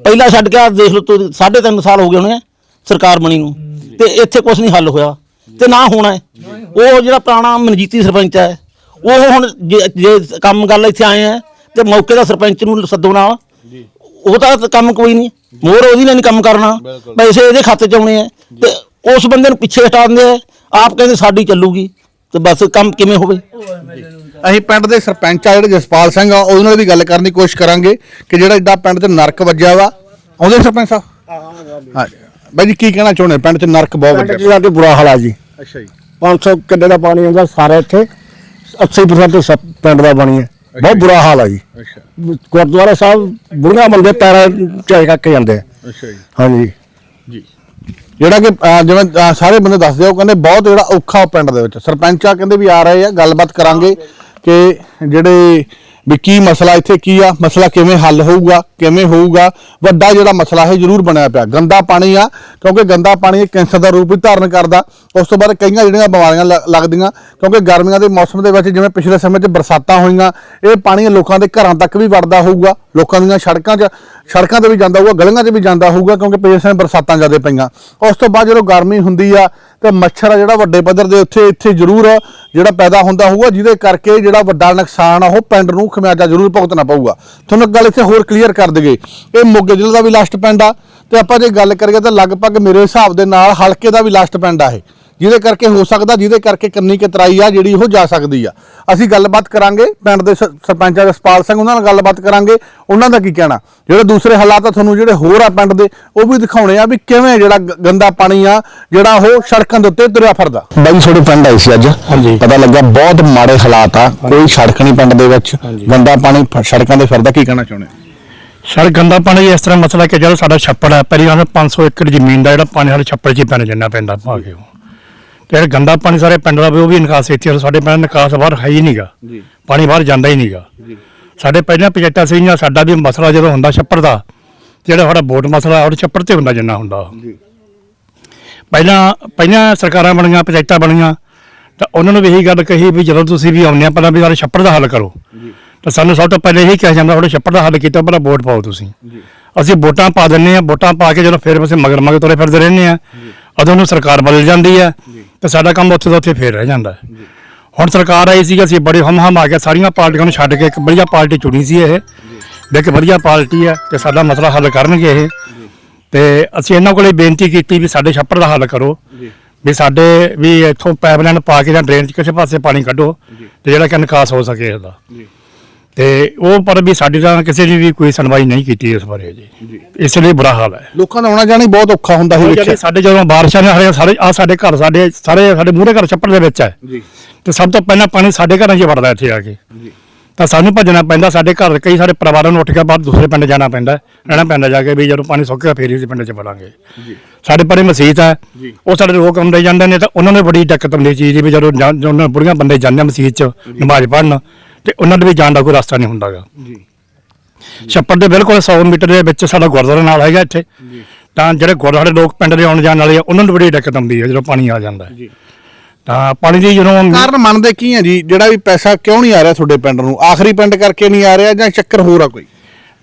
ਪਹਿਲਾਂ ਛੱਡ ਕੇ ਆਹ ਦੇਖ ਲਓ ਤੁਸੀਂ ਸਾਢੇ ਤਿੰਨ ਸਾਲ ਹੋ ਗਏ ਹੋਣੇ ਆ ਸਰਕਾਰ ਬਣੀ ਨੂੰ। ਤੇ ਇੱਥੇ ਕੁਝ ਨਹੀਂ ਹੱਲ ਹੋਇਆ। ਤੇ ਨਾ ਹੋਣਾ ਹੈ। ਉਹ ਜਿਹੜਾ ਪੁਰਾਣਾ ਮਨਜੀਤੀ ਸਰਪੰਚ ਹੈ ਉਹ ਹੁਣ ਜੇ ਜੇ ਕੰਮ ਗੱਲ ਇੱਥੇ ਆਏ ਆ ਤੇ ਮੌਕੇ ਦਾ ਸਰਪੰਚ ਨੂੰ ਸੱਦੋ ਨਾਲ। ਉਹ ਤਾਂ ਕੰਮ ਕੋਈ ਨਹੀਂ ਮੋਰ ਉਹਦੀ ਨਹੀਂ ਕੰਮ ਕਰਨਾ। ਪੈਸੇ ਇਹਦੇ ਖਾਤੇ ਚ ਆਉਣੇ ਆ। ਤੇ ਉਸ ਬੰਦੇ ਨੂੰ ਪਿੱਛੇ ਹਟਾ ਦਿੰਦੇ ਆ। ਆਪ ਕਹਿੰਦੇ ਸਾਡੀ ਚੱਲੂਗੀ। ਤੇ ਬਸ ਕੰਮ ਕਿਵੇਂ ਹੋਵੇ? ਅਸੀਂ ਪਿੰਡ ਦੇ ਸਰਪੰਚ ਆ ਜਿਹੜੇ ਜਸਪਾਲ ਸਿੰਘ ਆ ਉਹਦੇ ਨਾਲ ਵੀ ਗੱਲ ਕਰਨ ਦੀ ਕੋਸ਼ਿਸ਼ ਕਰਾਂਗੇ ਕਿ ਜਿਹੜਾ ਏਡਾ ਪਿੰਡ 'ਚ ਨਰਕ ਵੱਜਿਆ ਵਾ। ਆਉਂਦੇ ਸਰਪੰਚ ਸਾਹਿਬ? ਹਾਂ ਬਾਈ ਜੀ ਕੀ ਕਹਿਣਾ ਚਾਹੁੰਦੇ ਪਿੰਡ 'ਚ ਨਰਕ ਬਹੁਤ ਪਿੰਡ ਵੱਜਿਆ। ਚ ਤੇ ਬੁਰਾ ਹਾਲ ਆ ਜੀ। ਅੱਛਾ ਜੀ। 500 ਕਿੱਲੇ ਦਾ ਪਾਣੀ ਆਉਂਦਾ ਸਾਰੇ ਇੱਥੇ। 80% ਤੇ ਸਭ ਪਿੰਡ ਦਾ ਪਾਣੀ ਹੈ। ਬਹੁਤ ਬੁਰਾ ਹਾਲ ਆ ਜੀ। ਅੱਛਾ। ਗੁਰਦੁਆਰਾ ਸਾਹਿਬ ਬੁੜੀਆਂ ਬੰਦੇ ਪੈਰਾਂ ਚਾਹ ਕਰਕੇ ਜਾਂਦੇ ਆ। ਅੱਛਾ ਜੀ। ਹਾਂਜੀ। ਜਿਹੜਾ ਕਿ ਅਹ, ਜਿਵੇਂ ਅਹ, ਸਾਰੇ ਬੰਦੇ ਦੱਸਦੇ ਆ, ਉਹ ਕਹਿੰਦੇ ਬਹੁਤ ਜਿਹੜਾ ਔਖਾ ਉਹ ਪਿੰਡ ਦੇ ਵਿੱਚ। ਸਰਪੰਚ ਕਹਿੰਦੇ ਵੀ ਆ ਰਹੇ ਆ ਗੱਲਬਾਤ ਕਰਾਂਗੇ ਕਿ ਜਿਹੜੇ ਵੀ ਕੀ ਮਸਲਾ ਇੱਥੇ ਕੀ ਆ, ਮਸਲਾ ਕਿਵੇਂ ਹੱਲ ਹੋਊਗਾ, ਕਿਵੇਂ ਹੋਊਗਾ, ਵੱਡਾ ਜਿਹੜਾ ਮਸਲਾ ਹੈ ਜ਼ਰੂਰ ਬਣਿਆ ਪਿਆ। ਗੰਦਾ ਪਾਣੀ ਆ, ਕਿਉਂਕਿ ਗੰਦਾ ਪਾਣੀ ਇਹ ਕੈਂਸਰ ਦਾ ਰੂਪ ਵੀ ਧਾਰਨ ਕਰਦਾ। ਉਸ ਤੋਂ ਬਾਅਦ ਕਈਆਂ ਜਿਹੜੀਆਂ ਬਿਮਾਰੀਆਂ ਲ- ਲੱਗਦੀਆਂ, ਕਿਉਂਕਿ ਗਰਮੀਆਂ ਦੇ ਮੌਸਮ ਦੇ ਵਿੱਚ ਜਿਵੇਂ ਪਿਛਲੇ ਸਮੇਂ 'ਚ ਬਰਸਾਤਾਂ ਹੋਈਆਂ, ਇਹ ਪਾਣੀ ਲੋਕਾਂ ਦੇ ਘਰਾਂ ਤੱਕ ਵੀ ਵੜਦਾ ਹੋਊਗਾ। ਲੋਕਾਂ ਦੀਆਂ ਸੜਕਾਂ 'ਚ, ਸੜਕਾਂ ਤੇ ਵੀ ਜਾਂਦਾ ਹੋਊਗਾ, ਗਲੀਆਂ 'ਚ ਵੀ ਜਾਂਦਾ ਹੋਊਗਾ, ਕਿਉਂਕਿ ਪਿਛਲੇ ਸਮੇਂ ਬਰਸਾਤਾਂ ਜ਼ਿਆਦਾ ਪਈਆਂ। ਉਸ ਤੋਂ ਬਾਅਦ ਜਦੋਂ ਗਰਮੀ ਹੁੰਦੀ ਆ, ਤੇ ਮੱਛਰ ਆ ਜਿਹੜਾ ਵੱਡੇ ਪੱਧਰ ਦੇ ਉੱਥੇ, ਇੱਥੇ ਜ਼ਰੂਰ ਜਿਹੜਾ ਪੈਦਾ ਹੁੰਦਾ ਹੋਊਗਾ, ਜਿਹਦੇ ਕਰਕੇ ਜਿਹੜਾ ਵੱਡਾ ਨੁਕਸਾਨ ਆ, ਉਹ ਪਿੰਡ ਨੂੰ ਖਮਿਆਜਾ ਜ਼ਰੂਰ ਭੁਗਤਣਾ ਪਊਗਾ। ਤੁਹਾਨੂੰ ਇੱਕ ਗੱਲ ਇੱਥੇ ਹੋਰ ਕਲੀਅਰ ਕਰ ਦਈਏ। ਇਹ ਮੋਗੇ ਜ਼ਿਲ੍ਹੇ ਦਾ ਵੀ ਲਾਸਟ ਪਿੰਡ ਆ, ਤੇ ਆਪਾਂ ਜੇ ਗੱਲ ਕਰੀਏ ਤਾਂ ਲਗਭਗ ਮੇਰੇ ਹਿਸਾਬ ਦੇ ਨਾਲ ਹਲਕੇ ਦਾ ਵੀ ਲਾਸਟ ਪਿੰਡ ਆ ਇਹ। ਜਿਹਦੇ ਕਰਕੇ ਹੋ ਸਕਦਾ ਜਿਹਦੇ ਕਰਕੇ ਕੰਨੀ ਕਤਰਾਈ ਆ ਜਿਹੜੀ ਉਹ ਜਾ ਸਕਦੀ ਆ। ਅਸੀਂ ਗੱਲਬਾਤ ਕਰਾਂਗੇ ਪਿੰਡ ਦੇ ਸਰਪੰਚ ਜਸਪਾਲ ਸਿੰਘ ਉਹਨਾਂ ਨਾਲ ਗੱਲਬਾਤ ਕਰਾਂਗੇ। ਉਹਨਾਂ ਦਾ ਕੀ ਕਹਿਣਾ? ਜਿਹੜੇ ਦੂਸਰੇ ਹਾਲਾਤ ਆ ਤੁਹਾਨੂੰ ਜਿਹੜੇ ਹੋਰ ਆ ਪਿੰਡ ਦੇ ਉਹ ਵੀ ਦਿਖਾਉਣੇ ਆ ਵੀ ਕਿਵੇਂ ਜਿਹੜਾ ਗੰਦਾ ਪਾਣੀ ਆ ਜਿਹੜਾ ਉਹ ਸੜਕਾਂ ਦੇ ਉੱਤੇ ਤੁਰਿਆ ਫਿਰਦਾ। ਬਾਈ ਤੁਹਾਡੇ ਪਿੰਡ ਆਈ ਸੀ ਅੱਜ। ਪਤਾ ਲੱਗਾ ਬਹੁਤ ਮਾੜੇ ਹਾਲਾਤ ਆ ਕੋਈ ਸੜਕ ਨਹੀਂ ਪਿੰਡ ਦੇ ਵਿੱਚ। ਗੰਦਾ ਪਾਣੀ ਸੜਕਾਂ ਤੇ ਫਿਰਦਾ ਕੀ ਕਹਿਣਾ ਚਾਹੁੰਦੇ? ਸਰ ਗੰਦਾ ਪਾਣੀ ਇਸ ਤਰ੍ਹਾਂ ਮਸਲਾ ਕਿ ਜਿਹੜਾ ਸਾਡਾ ਛੱਪੜ ਹੈ ਪਹਿਲੀ ਗੱਲ ਤਾਂ 500 ਏਕੜ ਜ਼ਮੀਨ ਦਾ ਜਿਹੜਾ ਪਾਣੀ ਸਾਡੇ ਛੱਪੜ 'ਚ ਪੈਣ ਜੰਨਾ ਪੈਂਦਾ ਕੇ ਉਹ। ਤੇ ਜਿਹੜਾ ਗੰਦਾ ਪਾਣੀ ਸਾਰੇ ਪਿੰਡ ਦਾ ਵੀ ਉਹ ਵੀ ਨਿਕਾਸ ਇੱਥੇ ਆ। ਸਾਡੇ ਪਿੰਡ ਨਿਕਾਸ ਬਾਹਰ ਹੈ ਹੀ ਨਹੀਂਗਾ ਜੀ। ਪਾਣੀ ਬਾਹਰ ਜਾਂਦਾ ਹੀ ਨਹੀਂਗਾ ਸਾਡੇ ਪਹਿਲਾਂ ਪ੍ਰੋਜੈਕਟਾਂ ਸੀਗੀਆਂ ਸਾਡਾ ਵੀ ਮਸਲਾ ਜਦੋਂ ਹੁੰਦਾ ਛੱਪੜ ਦਾ ਜਿਹੜਾ ਸਾਡਾ ਵੋਟ ਮਸਲਾ ਉਹ ਛੱਪੜ ਤੇ ਹੁੰਦਾ ਜਿੰਨਾ ਹੁੰਦਾ ਜੀ। ਪਹਿਲਾਂ ਪਹਿਲਾਂ ਸਰਕਾਰਾਂ ਬਣੀਆਂ ਪ੍ਰੋਜੈਕਟਾਂ ਬਣੀਆਂ ਤਾਂ ਉਹਨਾਂ ਨੂੰ ਵੀ ਇਹੀ ਗੱਲ ਕਹੀ ਵੀ ਜਦੋਂ ਤੁਸੀਂ ਵੀ ਆਉਂਦੇ ਆ ਪਹਿਲਾਂ ਵੀ ਸਾਡੇ ਛੱਪੜ ਦਾ ਹੱਲ ਕਰੋ। ਤਾਂ ਸਾਨੂੰ ਸਭ ਤੋਂ ਪਹਿਲੇ ਇਹੀ ਕਿਹਾ ਜਾਂਦਾ ਤੁਹਾਡੇ ਛੱਪੜ ਦਾ ਹੱਲ ਕੀਤਾ ਪਹਿਲਾਂ ਵੋਟ ਪਾਓ ਤੁਸੀਂ। ਅਸੀਂ ਵੋਟਾਂ ਪਾ ਦਿੰਨੇ ਆ ਵੋਟਾਂ ਪਾ ਕੇ ਜਦੋਂ ਫਿਰ ਅਸੀਂ ਮਗਰ ਮਗਰ ਤੁਰੇ ਫਿਰਦੇ ਰਹਿੰਦੇ ਆ। ਉਦੋਂ ਨੂੰ ਸਰਕਾਰ ਬਦਲ ਜਾਂਦੀ ਹੈ ਤੇ ਸਾਡਾ ਕੰਮ ਉੱਥੇ ਦਾ ਉੱਥੇ ਫੇਰ ਰਹਿ ਜਾਂਦਾ ਹੈ। ਹੁਣ ਸਰਕਾਰ ਆਈ ਸੀ ਅਸੀਂ ਬੜੇ ਹਮ ਹਮ ਆ ਕੇ ਸਾਰੀਆਂ ਪਾਰਟੀਆਂ ਨੂੰ ਛੱਡ ਕੇ ਇੱਕ ਵਧੀਆ ਪਾਰਟੀ ਚੁਣੀ ਸੀ ਇਹ। ਵੀ ਇੱਕ ਵਧੀਆ ਪਾਰਟੀ ਹੈ ਤੇ ਸਾਡਾ ਮਸਲਾ ਹੱਲ ਕਰਨਗੇ ਇਹ। ਤੇ ਅਸੀਂ ਇਹਨਾਂ ਕੋਲੇ ਬੇਨਤੀ ਕੀਤੀ ਵੀ ਸਾਡੇ ਛੱਪੜ ਦਾ ਹੱਲ ਕਰੋ। ਵੀ ਸਾਡੇ ਵੀ ਇੱਥੋਂ ਪਾਈਪਲਾਈਨ ਪਾ ਕੇ ਜਾਂ ਡਰੇਨ 'ਚ ਕਿਸੇ ਪਾਸੇ ਪਾਣੀ ਕੱਢੋ ਤੇ ਜਿਹੜਾ ਕਿ ਨਿਕਾਸ ਹੋ ਸਕੇ ਇਹਦਾ। ਤੇ ਉਹ ਪਰ ਵੀ ਸਾਡੀ ਤਾਂ ਕਿਸੇ ਨੇ ਵੀ ਕੋਈ ਸੁਣਵਾਈ ਨਹੀਂ ਕੀਤੀ ਇਸ ਬਾਰੇ ਜੀ। ਇਸ ਲਈ ਬੁਰਾ ਹਾਲ ਹੈ। ਲੋਕਾਂ ਦਾ ਆਉਣਾ ਜਾਣਾ ਹੀ ਬਹੁਤ ਔਖਾ ਹੁੰਦਾ ਸੀ ਜਿਹੜੇ ਸਾਡੇ ਜਦੋਂ ਬਾਰਿਸ਼ਾਂ ਨੇ ਹਰੇ ਸਾਰੇ ਆ ਸਾਡੇ ਘਰ ਸਾਡੇ ਸਾਰੇ ਸਾਡੇ ਮੂਹਰੇ ਘਰ ਛੱਪੜ ਦੇ ਵਿੱਚ ਹੈ। ਜੀ। ਤੇ ਸਭ ਤੋਂ ਪਹਿਲਾਂ ਪਾਣੀ ਸਾਡੇ ਘਰਾਂ 'ਚ ਵੜਦਾ ਇੱਥੇ ਆ ਕੇ। ਤਾਂ ਸਾਨੂੰ ਭੱਜਣਾ ਪੈਂਦਾ ਸਾਡੇ ਘਰ ਕਈ ਸਾਰੇ ਪਰਿਵਾਰਾਂ ਨੂੰ ਉੱਠ ਕੇ ਬਾਹਰ ਦੂਸਰੇ ਪਿੰਡ ਜਾਣਾ ਪੈਂਦਾ ਰਹਿਣਾ ਪੈਂਦਾ ਜਾ ਕੇ ਵੀ ਜਦੋਂ ਪਾਣੀ ਸੁੱਕ ਗਿਆ ਫੇਰ ਹੀ ਅਸੀਂ ਪਿੰਡ 'ਚ ਵੜਾਂਗੇ। ਸਾਡੇ ਪਰੇ ਮਸਜਿਦ ਹੈ। ਉਹ ਸਾਡੇ ਲੋਕ ਆਉਂਦੇ ਜਾਂਦੇ ਨੇ ਤਾਂ ਉਹਨਾਂ ਨੂੰ ਬੜੀ ਦਿੱਕਤ ਹੁੰਦੀ ਚੀਜ਼ ਵੀ ਜਦੋਂ ਉਹਨਾਂ ਬੁੜੀਆਂ ਬੰਦੇ ਜਾਂਦੇ ਮਸਜਿਦ 'ਚ ਨਮਾਜ਼ ਪੜ੍ਹਨ ਤੇ ਉਹਨਾਂ ਦੇ ਵੀ ਜਾਣ ਦਾ ਕੋਈ ਰਸਤਾ ਨਹੀਂ ਹੁੰਦਾਗਾ। ਜੀ। ਛੱਪੜ ਦੇ ਬਿਲਕੁਲ 100 ਮੀਟਰ ਦੇ ਵਿੱਚ ਸਾਡਾ ਗੁਰਦੁਆਰਾ ਨਾਲ ਹੈਗਾ ਇੱਥੇ। ਤਾਂ ਜਿਹੜੇ ਗੁਰਦੁਆਰੇ ਲੋਕ ਪਿੰਡ ਦੇ ਆਉਣ ਜਾਣ ਵਾਲੇ ਆ ਉਹਨਾਂ ਨੂੰ ਬੜੀ ਦਿੱਕਤ ਆਉਂਦੀ ਹੈ ਜਦੋਂ ਪਾਣੀ ਆ ਜਾਂਦਾ ਹੈ। ਤਾਂ ਪਾਣੀ ਦੀ ਜਦੋਂ ਕਾਰਨ ਮੰਨਦੇ ਕੀ ਆ ਜੀ? ਜਿਹੜਾ ਵੀ ਪੈਸਾ ਕਿਉਂ ਨਹੀਂ ਆ ਰਿਹਾ ਤੁਹਾਡੇ ਪਿੰਡ ਨੂੰ? ਆਖਰੀ ਪਿੰਡ ਕਰਕੇ ਨਹੀਂ ਆ ਰਿਹਾ ਜਾਂ ਚੱਕਰ ਹੋਰ ਆ ਕੋਈ?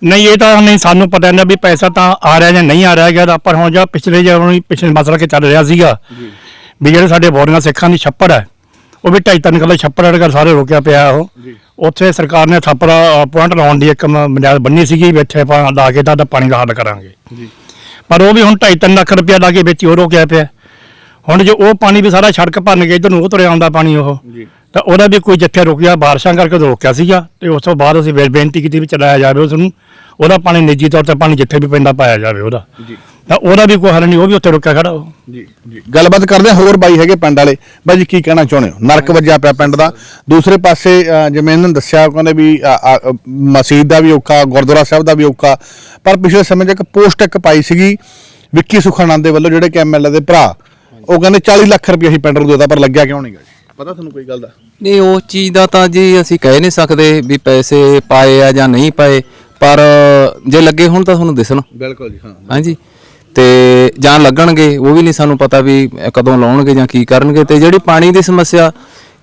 ਨਹੀਂ ਇਹ ਤਾਂ ਨਹੀਂ ਸਾਨੂੰ ਪਤਾ ਨਹੀਂ ਵੀ ਪੈਸਾ ਤਾਂ ਆ ਰਿਹਾ ਜਾਂ ਨਹੀਂ ਆ ਰਿਹਾ ਹੈਗਾ ਤਾਂ ਪਰ ਹੁਣ ਜਾਂ ਪਿਛਲੇ ਜਦੋਂ ਪਿਛਲੇ ਮਸਲਾ ਕੇ ਚੱਲ ਰਿਹਾ ਸੀਗਾ। ਵੀ ਜਿਹੜੇ ਸਾਡੇ ਬੋਰੀਆਂ ਸਿੱਖਾਂ ਦੀ ਛੱਪੜ ਹੈ ਉਹ ਵੀ ਢਾਈ ਤਿੰਨ ਕਿਲੋ ਛੱਪੜ ਅੜਕਰ ਸਾਰੇ ਰੋਕਿਆ ਪਿਆ ਉਹ। ਉੱਥੇ ਸਰਕਾਰ ਨੇ ਥੱਪੜ ਪੁਆਇੰਟ ਲਾਉਣ ਦੀ ਇੱਕ ਬੁਨਿਆਦ ਬੰਨੀ ਸੀਗੀ ਵੀ ਇੱਥੇ ਆਪਾਂ ਲਾ ਕੇ ਤਾਂ ਪਾਣੀ ਦਾ ਹੱਲ ਕਰਾਂਗੇ। ਪਰ ਉਹ ਵੀ ਹੁਣ ਢਾਈ ਤਿੰਨ ਲੱਖ ਰੁਪਇਆ ਲਾ ਕੇ ਵਿੱਚ ਹੀ ਉਹ ਰੋਕਿਆ ਪਿਆ। ਹੁਣ ਜੋ ਉਹ ਪਾਣੀ ਵੀ ਸਾਰਾ ਸੜਕ ਭੰਨ ਕੇ ਇਧਰ ਨੂੰ ਉਹ ਤੁਰਿਆ ਆਉਂਦਾ ਪਾਣੀ ਉਹ। ਤਾਂ ਉਹਦਾ ਵੀ ਕੋਈ ਜੱਥਾ ਰੁਕਿਆ ਬਾਰਿਸ਼ਾਂ ਕਰਕੇ ਰੋਕਿਆ ਸੀਗਾ। ਤੇ ਉਸ ਤੋਂ ਬਾਅਦ ਅਸੀਂ ਬੇਨਤੀ ਕੀਤੀ ਵੀ ਚਲਾਇਆ ਜਾਵੇ ਉਸ ਨੂੰ ਉਹਦਾ ਪਾਣੀ ਨਿੱਜੀ ਤੌਰ ਤੇ ਪਾਣੀ ਜਿੱਥੇ ਵੀ ਪੈਂਦਾ ਪਾਇਆ ਜਾਵੇ ਉਹਦਾ। ਤਾਂ ਉਹਦਾ ਵੀ ਕੋਈ ਹੱਲ ਨਹੀਂ ਉਹ ਵੀ ਉੱਥੇ ਰੁਕਿਆ ਖੜਾ ਉਹ। ਜੀ ਜੀ। ਗੱਲਬਾਤ ਕਰਦੇ ਹਾਂ ਹੋਰ ਬਾਈ ਹੈਗੇ ਪਿੰਡ ਵਾਲੇ। ਬਾਈ ਜੀ ਕੀ ਕਹਿਣਾ ਚਾਹੁੰਦੇ ਹੋ? ਨਰਕ ਵੱਜਿਆ ਪਿਆ ਪਿੰਡ ਦਾ। ਦੂਸਰੇ ਪਾਸੇ ਅ, ਜਿਵੇਂ ਇਹਨਾਂ ਨੇ ਦੱਸਿਆ ਕਹਿੰਦੇ ਵੀ ਅ, ਅ, ਮਸਜਿਦ ਦਾ ਵੀ ਔਖਾ ਗੁਰਦੁਆਰਾ ਸਾਹਿਬ ਦਾ ਵੀ ਔਖਾ। ਪਰ ਪਿਛਲੇ ਸਮੇਂ 'ਚ ਇੱਕ ਪੋਸਟ ਇੱਕ ਪਾਈ ਸੀਗੀ ਵਿੱਕੀ ਸੁਖਾਨੰਦ ਦੇ ਵੱਲੋਂ ਜਿਹੜੇ ਕਿ ਐਮਐਲਏ ਦੇ ਭਰਾ। ਉਹ ਕਹਿੰਦੇ 40 ਲੱਖ ਰੁਪਏ ਅਸੀਂ ਪਿੰਡ ਨੂੰ ਦੇਤਾ ਪਰ ਲੱਗਿਆ ਕਿਉਂ ਨਹੀਂਗਾ ਪਤਾ ਤੁਹਾਨੂੰ ਕੋਈ ਗੱਲ ਦਾ? ਨਹੀਂ ਉਹ ਚੀਜ਼ ਦਾ ਤਾਂ ਜੀ ਅਸੀਂ ਕਹਿ ਨਹੀਂ ਸਕਦੇ ਵੀ ਪੈਸੇ ਪਾਏ ਆ ਜਾਂ ਨਹੀਂ ਪਾਏ। ਪਰ ਜੇ ਲੱਗੇ ਹੁਣ ਤਾਂ ਤੁਹਾਨੂੰ ਦਿਸਣ। ਬਿਲਕੁਲ ਜੀ ਹਾਂ। ਹਾਂਜੀ। ਤੇ ਜਾਂ ਲੱਗਣਗੇ ਉਹ ਵੀ ਨਹੀਂ ਸਾਨੂੰ ਪਤਾ ਵੀ ਕਦੋਂ ਲਾਉਣਗੇ ਜਾਂ ਕੀ ਕਰਨਗੇ। ਤੇ ਜਿਹੜੀ ਪਾਣੀ ਦੀ ਸਮੱਸਿਆ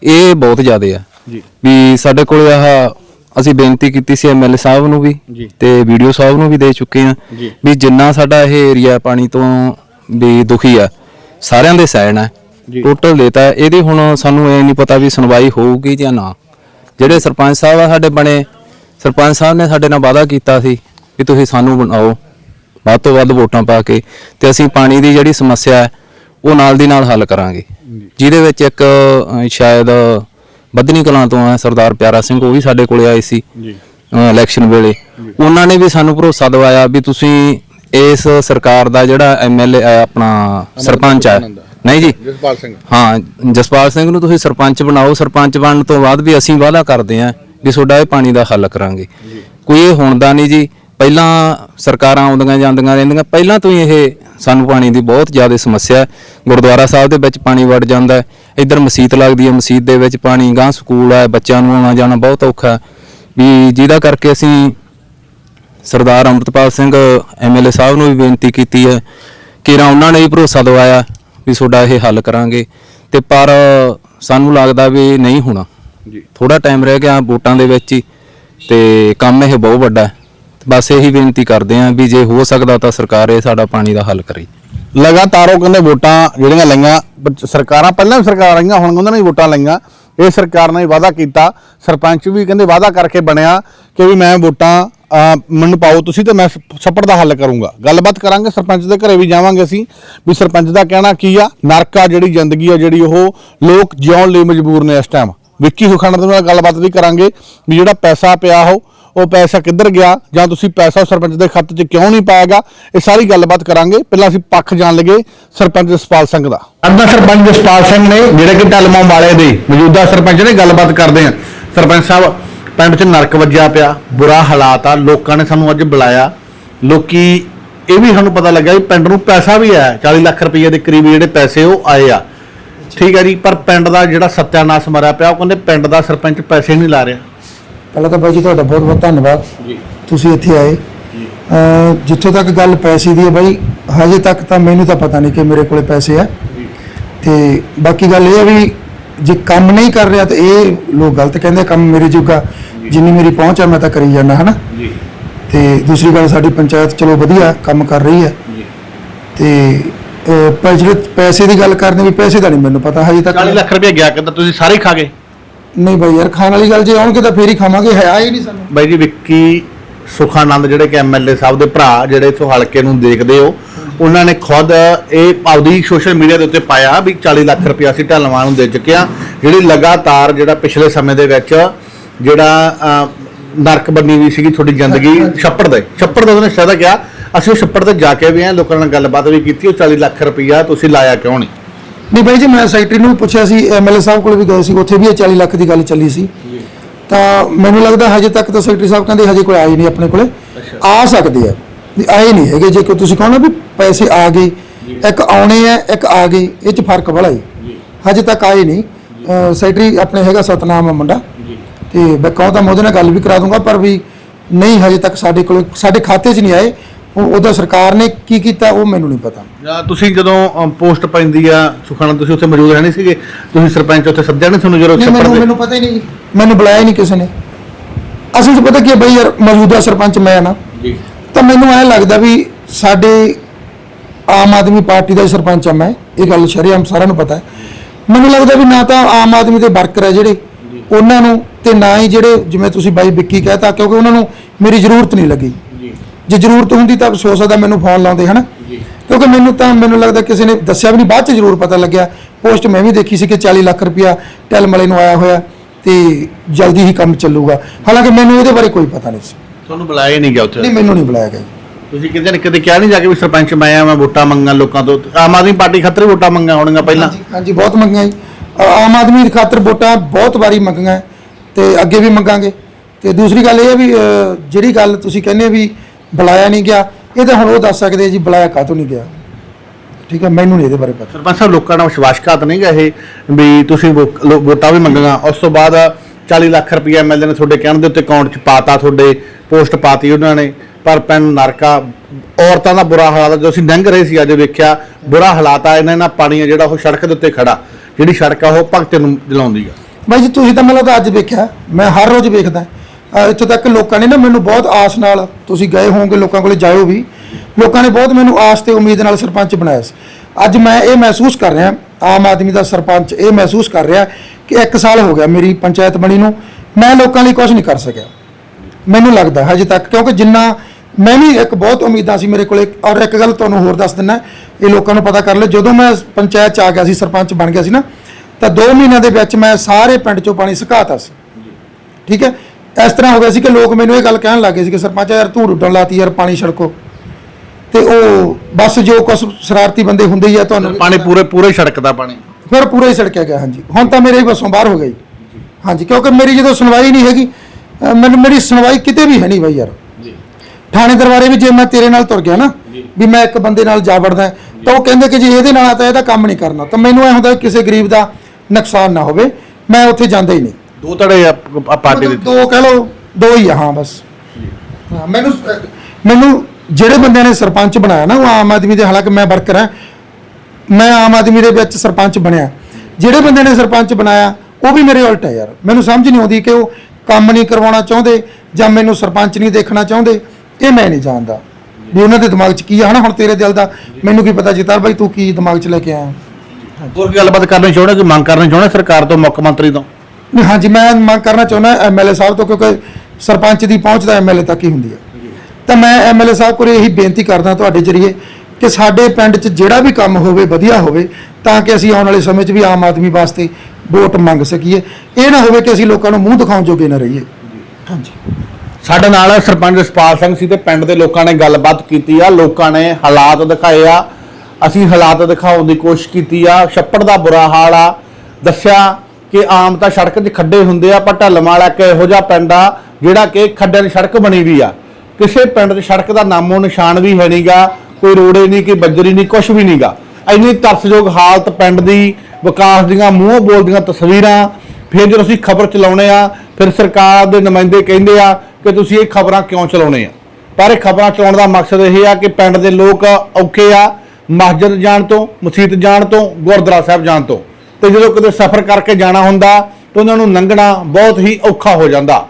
ਇਹ ਬਹੁਤ ਜ਼ਿਆਦਾ ਆ। ਜੀ। ਵੀ ਸਾਡੇ ਕੋਲ ਆਹ ਅਸੀਂ ਬੇਨਤੀ ਕੀਤੀ ਸੀ ਐਮਐਲਏ ਸਾਹਿਬ ਨੂੰ ਵੀ ਜੀ। ਤੇ ਵੀਡੀਓ ਸਾਹਿਬ ਨੂੰ ਵੀ ਦੇ ਚੁੱਕੇ ਆ ਜੀ। ਵੀ ਜਿੰਨਾ ਸਾਡਾ ਇਹ ਏਰੀਆ ਪਾਣੀ ਤੋਂ ਵੀ ਦੁਖੀ ਆ ਸਾਰਿਆਂ ਦੇ ਸਾਈਨ ਆ। ਜੀ। ਟੋਟਲ ਦੇਤਾ ਇਹਦੀ ਹੁਣ ਸਾਨੂੰ ਇਹ ਨਹੀਂ ਪਤਾ ਵੀ ਸੁਣਵਾਈ ਹੋਊਗੀ ਜਾਂ ਨਾ। ਜਿਹੜੇ ਸਰਪੰਚ ਸਾਹਿਬ ਆ ਸਾਡੇ ਬਣੇ ਸਰਪੰਚ ਸਾਹਿਬ ਨੇ ਸਾਡੇ ਨਾਲ ਵਾਅਦਾ ਕੀਤਾ ਸੀ ਕਿ ਤੁਸੀਂ ਸਾਨੂੰ ਬਣਾਓ ਵੱਧ ਤੋਂ ਵੱਧ ਵੋਟਾਂ ਪਾ ਕੇ ਤੇ ਅਸੀਂ ਪਾਣੀ ਦੀ ਜਿਹੜੀ ਸਮੱਸਿਆ ਹੈ ਉਹ ਨਾਲ ਦੀ ਨਾਲ ਹੱਲ ਕਰਾਂਗੇ। ਜਿਹਦੇ ਵਿੱਚ ਇੱਕ ਅ, ਸ਼ਾਇਦ ਬੱਧਨੀ ਕਲਾਂ ਤੋਂ ਹੈ ਸਰਦਾਰ ਪਿਆਰਾ ਸਿੰਘ ਉਹ ਵੀ ਸਾਡੇ ਕੋਲੇ ਆਏ ਸੀ ਜੀ। ਇਲੈਕਸ਼ਨ ਵੇਲੇ। ਉਹਨਾਂ ਨੇ ਵੀ ਸਾਨੂੰ ਭਰੋਸਾ ਦਿਵਾਇਆ ਵੀ ਤੁਸੀਂ ਇਸ ਸਰਕਾਰ ਦਾ ਜਿਹੜਾ ਐਮਐਲਏ ਆਪਣਾ ਸਰਪੰਚ ਹੈ। ਨਹੀਂ ਜੀ? ਜਸਪਾਲ ਸਿੰਘ। ਹਾਂ ਜਸਪਾਲ ਸਿੰਘ ਨੂੰ ਤੁਸੀਂ ਸਰਪੰਚ ਬਣਾਓ। ਸਰਪੰਚ ਬਣਨ ਤੋਂ ਬਾਅਦ ਵੀ ਅਸੀਂ ਵਾਅਦਾ ਕਰਦੇ ਹਾਂ ਵੀ ਤੁਹਾਡਾ ਇਹ ਪਾਣੀ ਦਾ ਹੱਲ ਕਰਾਂਗੇ। ਕੋਈ ਇਹ ਹੁਣ ਦਾ ਨਹੀਂ ਜੀ। ਪਹਿਲਾਂ ਸਰਕਾਰਾਂ ਆਉਂਦੀਆਂ ਜਾਂਦੀਆਂ ਰਹਿੰਦੀਆਂ। ਪਹਿਲਾਂ ਤੋਂ ਹੀ ਇਹ ਸਾਨੂੰ ਪਾਣੀ ਦੀ ਬਹੁਤ ਜ਼ਿਆਦਾ ਸਮੱਸਿਆ ਗੁਰਦੁਆਰਾ ਸਾਹਿਬ ਦੇ ਵਿੱਚ ਪਾਣੀ ਵੜ ਜਾਂਦਾ ਇੱਧਰ ਮਸਜਿਦ ਲੱਗਦੀ ਹੈ। ਮਸਜਿਦ ਦੇ ਵਿੱਚ ਪਾਣੀ ਗਾਂ ਸਕੂਲ ਹੈ। ਬੱਚਿਆਂ ਨੂੰ ਆਉਣਾ ਜਾਣਾ ਬਹੁਤ ਔਖਾ ਵੀ ਜਿਹਦਾ ਕਰਕੇ ਅਸੀਂ ਸਰਦਾਰ ਅੰਮ੍ਰਿਤਪਾਲ ਸਿੰਘ ਐਮਐਲਏ ਸਾਹਿਬ ਨੂੰ ਵੀ ਬੇਨਤੀ ਕੀਤੀ ਹੈ ਕਿ ਨਾ ਉਹਨਾਂ ਨੇ ਵੀ ਭਰੋਸਾ ਦਵਾਇਆ ਵੀ ਤੁਹਾਡਾ ਇਹ ਹੱਲ ਕਰਾਂਗੇ। ਤੇ ਪਰ ਸਾਨੂੰ ਲੱਗਦਾ ਵੀ ਨਹੀਂ ਹੋਣਾ। ਜੀ ਥੋੜਾ ਟਾਈਮ ਰਹਿ ਗਿਆ ਵੋਟਾਂ ਦੇ ਵਿੱਚ ਹੀ ਤੇ ਕੰਮ ਇਹ ਬਹੁਤ ਵੱਡਾ ਹੈ। ਬਸ ਇਹੀ ਬੇਨਤੀ ਕਰਦੇ ਆਂ ਵੀ ਜੇ ਹੋ ਸਕਦਾ ਤਾਂ ਸਰਕਾਰ ਇਹ ਸਾਡਾ ਪਾਣੀ ਦਾ ਹੱਲ ਕਰੇ। ਲਗਾਤਾਰ ਉਹ ਕਹਿੰਦੇ ਵੋਟਾਂ ਜਿਹੜੀਆਂ ਲਈਆਂ ਬ- ਸਰਕਾਰਾਂ ਪਹਿਲਾਂ ਵੀ ਸਰਕਾਰ ਆਈਆਂ ਹੁਣ ਉਹਨਾਂ ਨੇ ਵੀ ਵੋਟਾਂ ਲਈਆਂ। ਇਹ ਸਰਕਾਰ ਨੇ ਵਾਅਦਾ ਕੀਤਾ ਸਰਪੰਚ ਵੀ ਕਹਿੰਦੇ ਵਾਅਦਾ ਕਰਕੇ ਬਣਿਆ ਕਿ ਵੀ ਮੈਂ ਵੋਟਾਂ ਅਹ, ਮੈਨੂੰ ਪਾਓ ਤੁਸੀਂ ਤੇ ਮੈਂ ਸ- ਛੱਪੜ ਦਾ ਹੱਲ ਕਰੂੰਗਾ। ਗੱਲਬਾਤ ਕਰਾਂਗੇ ਸਰਪੰਚ ਦੇ ਘਰੇ ਵੀ ਜਾਵਾਂਗੇ ਅਸੀਂ ਵੀ ਸਰਪੰਚ ਦਾ ਕਹਿਣਾ ਕੀ ਆ? ਨਰਕਾ ਜਿਹੜੀ ਜ਼ਿੰਦਗੀ ਆ ਜਿਹੜੀ ਉਹ ਲੋਕ ਜਿਉਣ ਲਈ ਮਜਬੂਰ ਨੇ ਇਸ ਟਾਈਮ ਵਿੱਕੀ ਸੁਖਾਨੰਦ ਨਾਲ ਗੱਲਬਾਤ ਵੀ ਕਰਾਂਗੇ ਵੀ ਜਿਹੜਾ ਪੈਸਾ ਪਿਆ ਹੋ ਉਹ ਪੈਸਾ ਕਿੱਧਰ ਗਿਆ ਜਾਂ ਤੁਸੀਂ ਪੈਸਾ ਸਰਪੰਚ ਦੇ ਖਾਤੇ 'ਚ ਕਿਉਂ ਨਹੀਂ ਪਾਏਗਾ ਇਹ ਸਾਰੀ ਗੱਲਬਾਤ ਕਰਾਂਗੇ। ਪਹਿਲਾਂ ਅਸੀਂ ਪੱਖ ਜਾਣ ਲਗੇ ਸਰਪੰਚ ਜਸਪਾਲ ਸਿੰਘ ਦਾ। ਅੰਦਰ ਸਰਪੰਚ ਜਸਪਾਲ ਸਿੰਘ ਨੇ ਜਿਹੜੇ ਕਿ ਢਲਮਾ ਵਾਲੇ ਦੇ ਮੌਜੂਦਾ ਸਰਪੰਚ ਨੇ ਗੱਲਬਾਤ ਕਰਦੇ ਆ। ਸਰਪੰਚ ਸਾਹਿਬ, ਪਿੰਡ 'ਚ ਨਰਕ ਵੱਜਿਆ ਪਿਆ, ਬੁਰਾ ਹਾਲਾਤ ਆ, ਲੋਕਾਂ ਨੇ ਸਾਨੂੰ ਅੱਜ ਬੁਲਾਇਆ। ਲੋਕੀ ਇਹ ਵੀ ਸਾਨੂੰ ਪਤਾ ਲੱਗਾ ਵੀ ਪਿੰਡ ਨੂੰ ਪੈਸਾ ਵੀ ਆਇਆ 40 ਲੱਖ ਰੁਪਏ ਦੇ ਕਰੀਬ ਜਿਹੜੇ ਪੈਸੇ ਉਹ ਆਏ ਆ। ਠੀਕ ਹੈ ਜੀ ਪਰ ਪਿੰਡ ਦਾ ਜਿਹੜਾ ਸੱਤਿਆਨਾਸ਼ ਮਰਿਆ ਪਿਆ ਉਹ ਕਹਿੰਦੇ ਪਿੰਡ ਦਾ ਸਰਪੰਚ ਪੈਸੇ ਨਹੀਂ ਲਾ ਰਿਹਾ। ਪਹਿਲਾਂ ਤਾਂ ਬਾਈ ਜੀ ਤੁਹਾਡਾ ਬਹੁਤ ਬਹੁਤ ਧੰਨਵਾਦ। ਜੀ। ਤੁਸੀਂ ਇੱਥੇ ਆਏ। ਅ ਜਿੱਥੋਂ ਤੱਕ ਗੱਲ ਪੈਸੇ ਦੀ ਹੈ ਬਾਈ ਹਜੇ ਤੱਕ ਤਾਂ ਮੈਨੂੰ ਤਾਂ ਪਤਾ ਨਹੀਂ ਕਿ ਮੇਰੇ ਕੋਲੇ ਪੈਸੇ ਆ। ਤੇ ਬਾਕੀ ਗੱਲ ਇਹ ਹੈ ਵੀ ਜੇ ਕੰਮ ਨਹੀਂ ਕਰ ਰਿਹਾ ਤਾਂ ਇਹ ਲੋਕ ਗਲਤ ਕਹਿੰਦੇ ਕੰਮ ਮੇਰੇ ਜੋਗਾ। ਜਿੰਨੀ ਮੇਰੀ ਪਹੁੰਚ ਆ ਮੈਂ ਤਾਂ ਕਰੀ ਜਾਂਦਾ ਹਨਾ? ਜੀ। ਤੇ ਦੂਸਰੀ ਗੱਲ ਸਾਡੀ ਪੰਚਾਇਤ ਚਲੋ ਵਧੀਆ ਕੰਮ ਕਰ ਰਹੀ ਹੈ। ਜੀ। ਤੇ ਜਿਹੜੇ ਪੈਸੇ ਦੀ ਗੱਲ ਕਰਨੀ ਵੀ ਪੈਸੇ ਦਾ ਨਹੀਂ ਮੈਨੂੰ ਪਤਾ ਹਜੇ ਤੱਕ 40 ਲੱਖ ਰੁਪਏ ਗਿਆ ਕਿੱਦਾਂ ਤੁਸੀਂ ਸਾਰੇ ਹੀ ਖਾ ਗਏ? ਨਹੀਂ ਬਾਈ ਯਾਰ ਖਾਣ ਵਾਲੀ ਗੱਲ ਜੇ ਆਉਣਗੇ ਤਾਂ ਫੇਰ ਹੀ ਖਾਵਾਂਗੇ ਹੈ ਆਏ ਨਹੀਂ ਸਾਨੂੰ। ਬਾਈ ਜੀ ਵਿੱਕੀ ਸੁਖਾਨੰਦ ਜਿਹੜੇ ਕਿ ਐਮਐਲਏ ਸਾਹਿਬ ਦੇ ਭਰਾ ਜਿਹੜੇ ਇਥੋਂ ਹਲਕੇ ਨੂੰ ਦੇਖਦੇ ਹੋ ਉਹਨਾਂ ਨੇ ਖੁਦ ਇਹ ਆਪਦੀ ਸੋਸ਼ਲ ਮੀਡੀਆ ਦੇ ਉੱਤੇ ਪਾਇਆ ਵੀ 40 ਲੱਖ ਰੁਪਏ ਅਸੀਂ ਢਲਵਾਂ ਨੂੰ ਦੇ ਚੁੱਕੇ ਹਾਂ। ਜਿਹੜੀ ਲਗਾਤਾਰ ਜਿਹੜਾ ਪਿਛਲੇ ਸਮੇਂ ਦੇ ਵਿੱਚ ਜਿਹੜਾ ਅਹ, ਨਰਕ ਬੰਨੀ ਵੀ ਸੀਗੀ ਤੁਹਾਡੀ ਜ਼ਿੰਦਗੀ ਛੱਪੜ ਦੇ ਛੱਪੜ ਦਾ ਉਹਨੇ ਸਦਾ ਕਿਹਾ ਅਸੀਂ ਉਹ ਛੱਪੜ ਤੇ ਜਾ ਕੇ ਵੀ ਆਏ ਲੋਕਾਂ ਨਾਲ ਗੱਲਬਾਤ ਵੀ ਕੀਤੀ ਉਹ 40 ਲੱਖ ਰੁਪਈਆ ਤੁਸੀਂ ਲਾਇਆ ਕਿਉਂ ਨਹੀਂ? ਨਹੀਂ ਬਾਈ ਜੀ ਮੈਂ ਸੈਕਟਰੀ ਨੂੰ ਪੁੱਛਿਆ ਸੀ ਐਮਐਲਏ ਸਾਹਿਬ ਕੋਲ ਵੀ ਗਏ ਸੀ ਉੱਥੇ ਵੀ ਇਹ 40 ਲੱਖ ਦੀ ਗੱਲ ਚੱਲੀ ਸੀ। ਤਾਂ ਮੈਨੂੰ ਲੱਗਦਾ ਹਜੇ ਤੱਕ ਤਾਂ ਸੈਕਟਰੀ ਸਾਹਿਬ ਕਹਿੰਦੇ ਹਜੇ ਕੋਈ ਆਏ ਨਹੀਂ ਆਪਣੇ ਕੋਲੇ। ਆ ਸਕਦੇ ਆ। ਵੀ ਆਏ ਨਹੀਂ ਹੈਗੇ ਜੇ ਕੋਈ ਤੁਸੀਂ ਕਹੋ ਨਾ ਵੀ ਪੈਸੇ ਆ ਗਏ ਇੱਕ ਆਉਣੇ ਆ ਇੱਕ ਆ ਗਏ ਇਹ ਚ ਫ਼ਰਕ ਬੜਾ ਹੈ ਹਜੇ ਤੱਕ ਆਏ ਨਹੀਂ। ਸੈਕਟਰੀ ਆਪਣੇ ਹੈਗਾ ਸਤਨਾਮ ਮੁੰਡਾ। ਤੇ ਮੈਂ ਕਹੋ ਤਾਂ ਮੈਂ ਉਹਦੇ ਨਾਲ ਗੱਲ ਵੀ ਕਰਾ ਦੂੰਗਾ ਪਰ ਵੀ ਨਹੀਂ ਹਜੇ ਤੱਕ ਸਾਡੇ ਕੋਲ ਸਾਡੇ ਖਾਤੇ 'ਚ ਨਹੀਂ ਆਏ। ਉਹ ਉਹਦਾ ਸਰਕਾਰ ਨੇ ਕੀ ਕੀਤਾ ਉਹ ਮੈਨੂੰ ਨਹੀਂ ਪਤਾ। ਜਾਂ ਤੁਸੀਂ ਜਦੋਂ ਪੋਸਟ ਪੈਂਦੀ ਆ ਸੁਖਾਨੰਦ ਤੁਸੀਂ ਉੱਥੇ ਮੌਜੂਦ ਰਹਿਣੇ ਸੀਗੇ ਤੁਸੀਂ ਸਰਪੰਚ ਉੱਥੇ ਸੱਦਿਆ ਨਹੀਂ ਤੁਹਾਨੂੰ ਜਦੋਂ ਨਹੀਂ ਮੈਨੂੰ ਮੈਨੂੰ ਪਤਾ ਹੀ ਨਹੀਂ ਮੈਨੂੰ ਬੁਲਾਇਆ ਹੀ ਨਹੀਂ ਕਿਸੇ ਨੇ। ਅਸਲ 'ਚ ਪਤਾ ਕੀ ਹੈ ਬਈ ਯਾਰ ਮੌਜੂਦਾ ਸਰਪੰਚ ਮੈਂ ਆ ਨਾ। ਜੀ। ਤਾਂ ਮੈਨੂੰ ਐ ਲੱਗਦਾ ਵੀ ਸਾਡੇ ਆਮ ਆਦਮੀ ਪਾਰਟੀ ਦਾ ਹੀ ਸਰਪੰਚ ਆ ਮੈਂ। ਇਹ ਗੱਲ ਸ਼ਰੇਆਮ ਸਾਰਿਆਂ ਨੂੰ ਪਤਾ ਹੈ। ਮੈਨੂੰ ਲੱਗਦਾ ਵੀ ਨਾ ਤਾਂ ਆਮ ਆਦਮੀ ਦੇ ਵਰਕਰ ਹੈ ਜਿਹੜੇ ਉਹਨਾਂ ਨੂੰ ਤੇ ਨਾ ਹੀ ਜਿਹੜੇ ਜਿਵੇਂ ਤੁਸੀਂ ਬਾਈ ਵਿੱਕੀ ਕਹਤਾ ਕਿਉਂਕਿ ਉਹਨਾਂ ਨੂੰ ਮੇਰੀ ਜ਼ਰੂਰਤ ਨਹੀਂ ਲੱਗੀ। ਜੀ ਜ਼ਰੂਰਤ ਹੁੰਦੀ ਤਾਂ ਸੋ ਸਕਦਾ ਮੈਨੂੰ ਫੋਨ ਲਾਉਂਦੇ ਹਨਾ? ਕਿਉਂਕਿ ਮੈਨੂੰ ਤਾਂ ਮੈਨੂੰ ਲੱਗਦਾ ਕਿਸੇ ਨੇ ਦੱਸਿਆ ਵੀ ਨਹੀਂ ਬਾਅਦ ਚ ਜ਼ਰੂਰ ਪਤਾ ਲੱਗਿਆ। ਪੋਸਟ ਮੈਂ ਵੀ ਦੇਖੀ ਸੀ ਕਿ 40 ਲੱਖ ਰੁਪਇਆ ਟੈਲਮ ਵਾਲੇ ਨੂੰ ਆਇਆ ਹੋਇਆ ਤੇ ਜਲਦੀ ਹੀ ਕੰਮ ਚੱਲੂਗਾ। ਹਾਲਾਂਕਿ ਮੈਨੂੰ ਇਹਦੇ ਬਾਰੇ ਕੋਈ ਪਤਾ ਨਹੀਂ ਸੀ। ਤੁਹਾਨੂੰ ਬੁਲਾਇਆ ਹੀ ਨਹੀਂ ਗਿਆ ਉੱਥੇ? ਨਹੀਂ ਮੈਨੂੰ ਨਹੀਂ ਬੁਲਾਇਆ ਗਿਆ। ਤੁਸੀਂ ਕਿਤੇ ਨਾ ਕਿਤੇ ਕਿਹਾ ਨਹੀਂ ਜਾ ਕੇ ਵੀ ਸਰਪੰਚ ਮੈਂ ਆ ਮੈਂ ਵੋਟਾਂ ਮੰਗਾਂ ਲੋਕਾਂ ਤੋਂ। ਆਮ ਆਦਮੀ ਪਾਰਟੀ ਖਤਰੇ ਵੋਟਾਂ ਮੰਗਾਂ ਹੋਣਗੀਆਂ ਪਹਿਲਾਂ। ਹਾਂਜੀ ਬਹੁਤ ਮੰਗੀਆਂ ਜੀ। ਆਮ ਆਦਮੀ ਦੀ ਖਾਤਰ ਵੋਟਾਂ ਬਹੁਤ ਵਾਰੀ ਮੰਗੀਆਂ ਹੈ ਤੇ ਅੱਗੇ ਵੀ ਮੰਗਾਂਗੇ। ਤੇ ਦੂਸਰੀ ਗੱਲ ਇਹ ਹੈ ਵੀ ਜਿਹੜੀ ਗੱਲ ਤੁਸੀਂ ਕਹਿੰਦੇ ਹੋ ਵੀ ਬੁਲਾਇਆ ਨਹੀਂ ਗਿਆ। ਇਹ ਤਾਂ ਹੁਣ ਉਹ ਦੱਸ ਸਕਦੇ ਜੀ ਬੁਲਾਇਆ ਕਾਹਤੋਂ ਨਹੀਂ ਗਿਆ। ਠੀਕ ਹੈ ਮੈਨੂੰ ਨਹੀਂ ਇਹਦੇ ਬਾਰੇ ਪਤਾ। ਸਰਪੰਚ ਸਾਹਿਬ ਲੋਕਾਂ ਨਾਲ ਵਿਸ਼ਵਾਸਘਾਤ ਨਹੀਂ ਗਾ ਇਹ ਵੀ ਤੁਸੀਂ ਵੋ- ਲੋ- ਵੋਟਾਂ ਵੀ ਮੰਗੀਆਂ ਉਸ ਤੋਂ ਬਾਅਦ 40 ਲੱਖ ਰੁਪਇਆ ਐਮਐਲਏ ਨੇ ਤੁਹਾਡੇ ਕਹਿਣ ਦੇ ਉੱਤੇ ਅਕਾਊਂਟ 'ਚ ਪਾਤਾ ਤੁਹਾਡੇ ਪੋਸਟ ਪਾਤੀ ਉਹਨਾਂ ਨੇ। ਪਰ ਪਿੰਡ ਨਰਕਾ ਔਰਤਾਂ ਦਾ ਬੁਰਾ ਹਾਲ ਆ। ਜੋ ਅਸੀਂ ਲੰਘ ਰਹੇ ਸੀ ਅੱਜ ਵੇਖਿਆ ਬੁਰਾ ਹਾਲਾਤ ਆ। ਇਹਨਾਂ ਨਾਲ ਪਾਣੀ ਆ ਜਿਹੜਾ ਉਹ ਸੜਕ ਦੇ ਉੱਤੇ ਖੜਾ। ਜਿਹੜੀ ਸੜਕ ਆ ਉਹ ਭਗਤ ਨੂੰ ਜਲਾਉਂਦੀ ਆ। ਬਾਈ ਜੀ ਤੁਸੀਂ ਤਾਂ ਮੈਨੂੰ ਤਾਂ ਅੱਜ ਵੇਖਿਆ। ਮੈਂ ਹਰ ਰੋਜ਼ ਵੇਖਦਾ। ਇੱਥੋਂ ਤੱਕ ਲੋਕਾਂ ਨੇ ਨਾ ਮੈਨੂੰ ਬਹੁਤ ਆਸ ਨਾਲ ਤੁਸੀਂ ਗਏ ਹੋਵੋਗੇ, ਲੋਕਾਂ ਕੋਲੇ ਜਾਇਓ ਵੀ, ਲੋਕਾਂ ਨੇ ਬਹੁਤ ਮੈਨੂੰ ਆਸ ਤੇ ਉਮੀਦ ਨਾਲ ਸਰਪੰਚ ਬਣਾਇਆ ਸੀ। ਅੱਜ ਮੈਂ ਇਹ ਮਹਿਸੂਸ ਕਰ ਰਿਹਾ, ਆਮ ਆਦਮੀ ਦਾ ਸਰਪੰਚ ਇਹ ਮਹਿਸੂਸ ਕਰ ਰਿਹਾ ਕਿ 1 ਸਾਲ ਹੋ ਗਿਆ ਮੇਰੀ ਪੰਚਾਇਤ ਬਣੀ ਨੂੰ, ਮੈਂ ਲੋਕਾਂ ਲਈ ਕੁਝ ਨਹੀਂ ਕਰ ਸਕਿਆ। ਮੈਨੂੰ ਲੱਗਦਾ ਹਜੇ ਤੱਕ, ਕਿਉਂਕਿ ਜਿੰਨਾ ਮੈਂ ਵੀ ਇੱਕ ਬਹੁਤ ਉਮੀਦਾਂ ਸੀ ਮੇਰੇ ਕੋਲੇ, ਔਰ ਇੱਕ ਗੱਲ ਤੁਹਾਨੂੰ ਹੋਰ ਦੱਸ ਦਿੰਨਾ ਇਹ ਲੋਕਾਂ ਨੂੰ ਪਤਾ ਕਰ ਲਓ, ਜਦੋਂ ਮੈਂ ਪੰਚਾਇਤ ਚ ਆ ਗਿਆ ਸੀ, ਸਰਪੰਚ ਬਣ ਗਿਆ ਸੀ ਨਾ, ਤਾਂ 2 ਮਹੀਨਿਆਂ ਦੇ ਵਿੱਚ ਮੈਂ ਸਾਰੇ ਪਿੰਡ ਚੋਂ ਪਾਣੀ ਸੁਕਾਤਾ ਸੀ। ਠੀਕ ਹੈ? ਇਸ ਤਰ੍ਹਾਂ ਹੋ ਗਿਆ ਸੀ ਕਿ ਲੋਕ ਮੈਨੂੰ ਇਹ ਗੱਲ ਕਹਿਣ ਲੱਗੇ ਸੀ ਕਿ ਸਰਪੰਚ ਯਾਰ ਧੂੜ ਉੱਡਣ ਲਾਤੀ ਯਾਰ ਪਾਣੀ ਛੜਕੋ। ਤੇ ਉਹ ਬਸ ਜੋ ਕੁਛ ਸ਼ਰਾਰਤੀ ਬੰਦੇ ਹੁੰਦੇ ਹੀ ਆ ਤੁਹਾਨੂੰ ਪਾਣੀ ਪੂਰੇ ਪੂਰੇ ਸੜਕ ਦਾ ਪਾਣੀ। ਫਿਰ ਪੂਰਾ ਹੀ ਸੜਕਿਆ ਗਿਆ ਹਾਂਜੀ। ਹੁਣ ਤਾਂ ਮੇਰੇ ਬਸੋਂ ਬਾਹਰ ਹੋ ਗਈ। ਹਾਂਜੀ ਕਿਉਂਕਿ ਮੇਰੀ ਜਦੋਂ ਸੁਣਵਾਈ ਨਹੀਂ ਹੈਗੀ ਮੈਨੂੰ ਮੇਰੀ ਸੁਣਵਾਈ ਕਿਤੇ ਵੀ ਹੈ ਨਹੀਂ ਬਾਈ ਯਾਰ। ਥਾਣੇ ਦਰਬਾਰੇ ਵੀ ਜੇ ਮੈਂ ਤੇਰੇ ਨਾਲ ਤੁਰ ਗਿਆ ਨਾ ਵੀ ਮੈਂ ਇੱਕ ਬੰਦੇ ਨਾਲ ਜਾ ਵੜਦਾ ਤਾਂ ਉਹ ਕਹਿੰਦੇ ਕਿ ਜੇ ਇਹਦੇ ਨਾਲ ਤਾਂ ਇਹਦਾ ਕੰਮ ਨਹੀਂ ਕਰਨਾ ਤਾਂ ਮੈਨੂੰ ਐ ਹੁੰਦਾ ਕਿਸੇ ਗਰੀਬ ਦਾ ਨੁਕਸਾਨ ਨਾ ਹੋਵੇ ਮੈਂ ਉੱਥੇ ਜਾਂਦਾ ਹੀ ਨਹੀਂ। ਦੋ ਧੜੇ ਆ ਆ ਪਾਰਟੀ ਦੇ ਮਤਲਬ ਦੋ ਕਹਿ ਲਓ ਦੋ ਹੀ ਆ ਹਾਂ ਬਸ। ਹਾਂ ਮੈਨੂੰ ਮੈਨੂੰ ਜਿਹੜੇ ਬੰਦਿਆਂ ਨੇ ਸਰਪੰਚ ਬਣਾਇਆ ਨਾ ਉਹ ਆਮ ਆਦਮੀ ਦੇ ਹਾਲਾਂਕਿ ਮੈਂ ਵਰਕਰ ਹਾਂ ਮੈਂ ਆਮ ਆਦਮੀ ਦੇ ਵਿੱਚ ਸਰਪੰਚ ਬਣਿਆ। ਜਿਹੜੇ ਬੰਦੇ ਨੇ ਸਰਪੰਚ ਬਣਾਇਆ ਉਹ ਵੀ ਮੇਰੇ ਉਲਟ ਹੈ ਯਾਰ। ਮੈਨੂੰ ਸਮਝ ਨਹੀਂ ਆਉਂਦੀ ਕਿ ਉਹ ਕੰਮ ਨਹੀਂ ਕਰਵਾਉਣਾ ਚਾਹੁੰਦੇ ਜਾਂ ਮੈਨੂੰ ਸਰਪੰਚ ਨਹੀਂ ਦੇਖਣਾ ਚਾਹੁੰਦੇ। ਇਹ ਮੈਂ ਨਹੀਂ ਜਾਣਦਾ। ਵੀ ਉਹਨਾਂ ਦੇ ਦਿਮਾਗ 'ਚ ਕੀ ਆ ਹਨਾ ਹੁਣ ਤੇਰੇ ਦਿਲ ਦਾ? ਮੈਨੂੰ ਕੀ ਪਤਾ ਜਿਤਾਰ ਭਾਈ ਤੂੰ ਕੀ ਦਿਮਾਗ 'ਚ ਲੈ ਕੇ ਆਇਆ? ਹੋਰ ਕੀ ਗੱਲਬਾਤ ਕਰਨੀ ਚਾਹੁੰਦੇ ਕਿ ਮੰਗ ਕਰਨੀ ਚਾਹੁੰਦੇ ਸਰਕਾਰ ਤੋਂ ਮੁੱਖ ਮੰਤਰੀ ਤੋਂ? ਹਾਂਜੀ, ਮੈਂ ਮੰਗ ਕਰਨਾ ਚਾਹੁੰਦਾ ਐਮਐਲਏ ਸਾਹਿਬ ਤੋਂ, ਕਿਉਂਕਿ ਸਰਪੰਚ ਦੀ ਪਹੁੰਚ ਤਾਂ ਐਮਐਲਏ ਤੱਕ ਹੀ ਹੁੰਦੀ ਹੈ। ਤਾਂ ਮੈਂ ਐਮਐਲਏ ਸਾਹਿਬ ਕੋਲ ਇਹੀ ਬੇਨਤੀ ਕਰਦਾ ਤੁਹਾਡੇ ਜਰੀਏ ਕਿ ਸਾਡੇ ਪਿੰਡ 'ਚ ਜਿਹੜਾ ਵੀ ਕੰਮ ਹੋਵੇ, ਵਧੀਆ ਹੋਵੇ, ਤਾਂ ਕਿ ਅਸੀਂ ਆਉਣ ਵਾਲੇ ਸਮੇਂ 'ਚ ਵੀ ਆਮ ਆਦਮੀ ਵਾਸਤੇ ਵੋਟ ਮੰਗ ਸਕੀਏ। ਇਹ ਨਾ ਹੋਵੇ ਕਿ ਅਸੀਂ ਲੋਕਾਂ ਨੂੰ ਮੂੰਹ ਦਿਖਾਉਣ ਜੋਗੇ ਨਾ ਰਹੀਏ। ਹਾਂਜੀ। ਸਾਡੇ ਨਾਲ ਸਰਪੰਚ ਜਸਪਾਲ ਸਿੰਘ ਸੀ ਤੇ ਪਿੰਡ ਦੇ ਲੋਕਾਂ ਨੇ ਗੱਲਬਾਤ ਕੀਤੀ ਆ, ਲੋਕਾਂ ਨੇ ਹਾਲਾਤ ਦਿਖਾਏ ਆ। ਅਸੀਂ ਹਾਲਾਤ ਦਿਖਾਉਣ ਦੀ ਕੋਸ਼ਿਸ਼ ਕੀਤੀ ਆ, ਛੱਪੜ ਦਾ ਬੁਰਾ ਹਾਲ ਆ। ਦੱਸਿਆ ਕਿ ਆਮ ਤਾਂ ਸੜਕ 'ਚ ਖੱਡੇ ਹੁੰਦੇ ਆ, ਪਰ ਢੱਲਮ ਵਾਲਾ ਇੱਕ ਇਹੋ ਜਿਹਾ ਪਿੰਡ ਆ, ਜਿਹੜਾ ਕਿ ਖੱਡਿਆਂ ਦੀ ਸੜਕ ਬਣੀ ਵੀ ਆ। ਕਿਸੇ ਪਿੰਡ 'ਚ ਸੜਕ ਦਾ ਨਾਮੋ ਨਿਸ਼ਾਨ ਵੀ ਹੈ ਨਹੀਂਗਾ ਕੋਈ ਰੋੜੇ ਨਹੀਂ, ਕੋਈ ਬੱਜਰੀ ਨਹੀਂ ਕੁਝ ਵੀ ਨਹੀਂਗਾ ਇੰਨੀ ਤਰਸਯੋਗ ਹਾਲਤ ਪਿੰਡ ਦੀ, ਵਿਕਾਸ ਦੀਆਂ ਮੂੰਹੋਂ ਬੋਲਦੀਆਂ ਤਸਵੀਰਾਂ, ਫਿਰ ਜਦੋਂ ਅਸੀਂ ਖਬਰ ਚਲਾਉਣੇ ਆ, ਫਿਰ ਸਰਕਾਰ ਦੇ ਨੁਮਾਇੰਦੇ ਕਹਿੰਦੇ ਆ ਕਿ ਤੁਸੀਂ ਇਹ ਖਬਰਾਂ ਕਿਉਂ ਚਲਾਉਣੇ ਆ? ਪਰ ਇਹ ਖਬਰਾਂ ਚਲਾਉਣ ਦਾ ਮਕਸਦ ਇਹ ਆ ਕਿ ਪਿੰਡ ਦੇ ਲੋਕ ਔਖੇ ਆ, ਮਸਜਿਦ ਜਾਣ ਤੋਂ, ਮਸਜਿਦ ਜਾਣ ਤੋਂ, ਗੁਰਦੁਆਰਾ ਸਾਹਿਬ ਜਾਣ ਤੋਂ। ਤੇ ਜਦੋਂ ਕਿਤੇ ਸਫ਼ਰ ਕਰਕੇ ਜਾਣਾ ਹੁੰਦਾ, ਤਾਂ ਉਹਨਾਂ ਨੂੰ ਲੰਘਣਾ ਬਹੁਤ ਹੀ ਔਖਾ ਹੋ ਜਾਂਦਾ।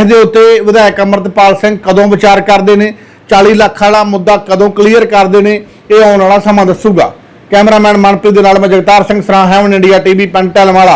ਇਸ ਦੇ ਉੱਤੇ ਵਿਧਾਇਕ ਅਮਰਤਪਾਲ ਸਿੰਘ ਕਦੋਂ ਵਿਚਾਰ ਕਰਦੇ ਨੇ? 40 ਲੱਖ ਵਾਲਾ ਮੁੱਦਾ ਕਦੋਂ ਕਲੀਅਰ ਕਰਦੇ ਨੇ? ਇਹ ਆਉਣ ਵਾਲਾ ਸਮਾਂ ਦੱਸੂਗਾ। ਕੈਮਰਾਮੈਨ ਮਨਪ੍ਰੀਤ ਦੇ ਨਾਲ ਮੈਂ ਜਗਤਾਰ ਸਿੰਘ ਸਰਾਂ ਹੈਵਨ ਇੰਡੀਆ ਟੀਵੀ ਪੰਟਲ ਵਾਲਾ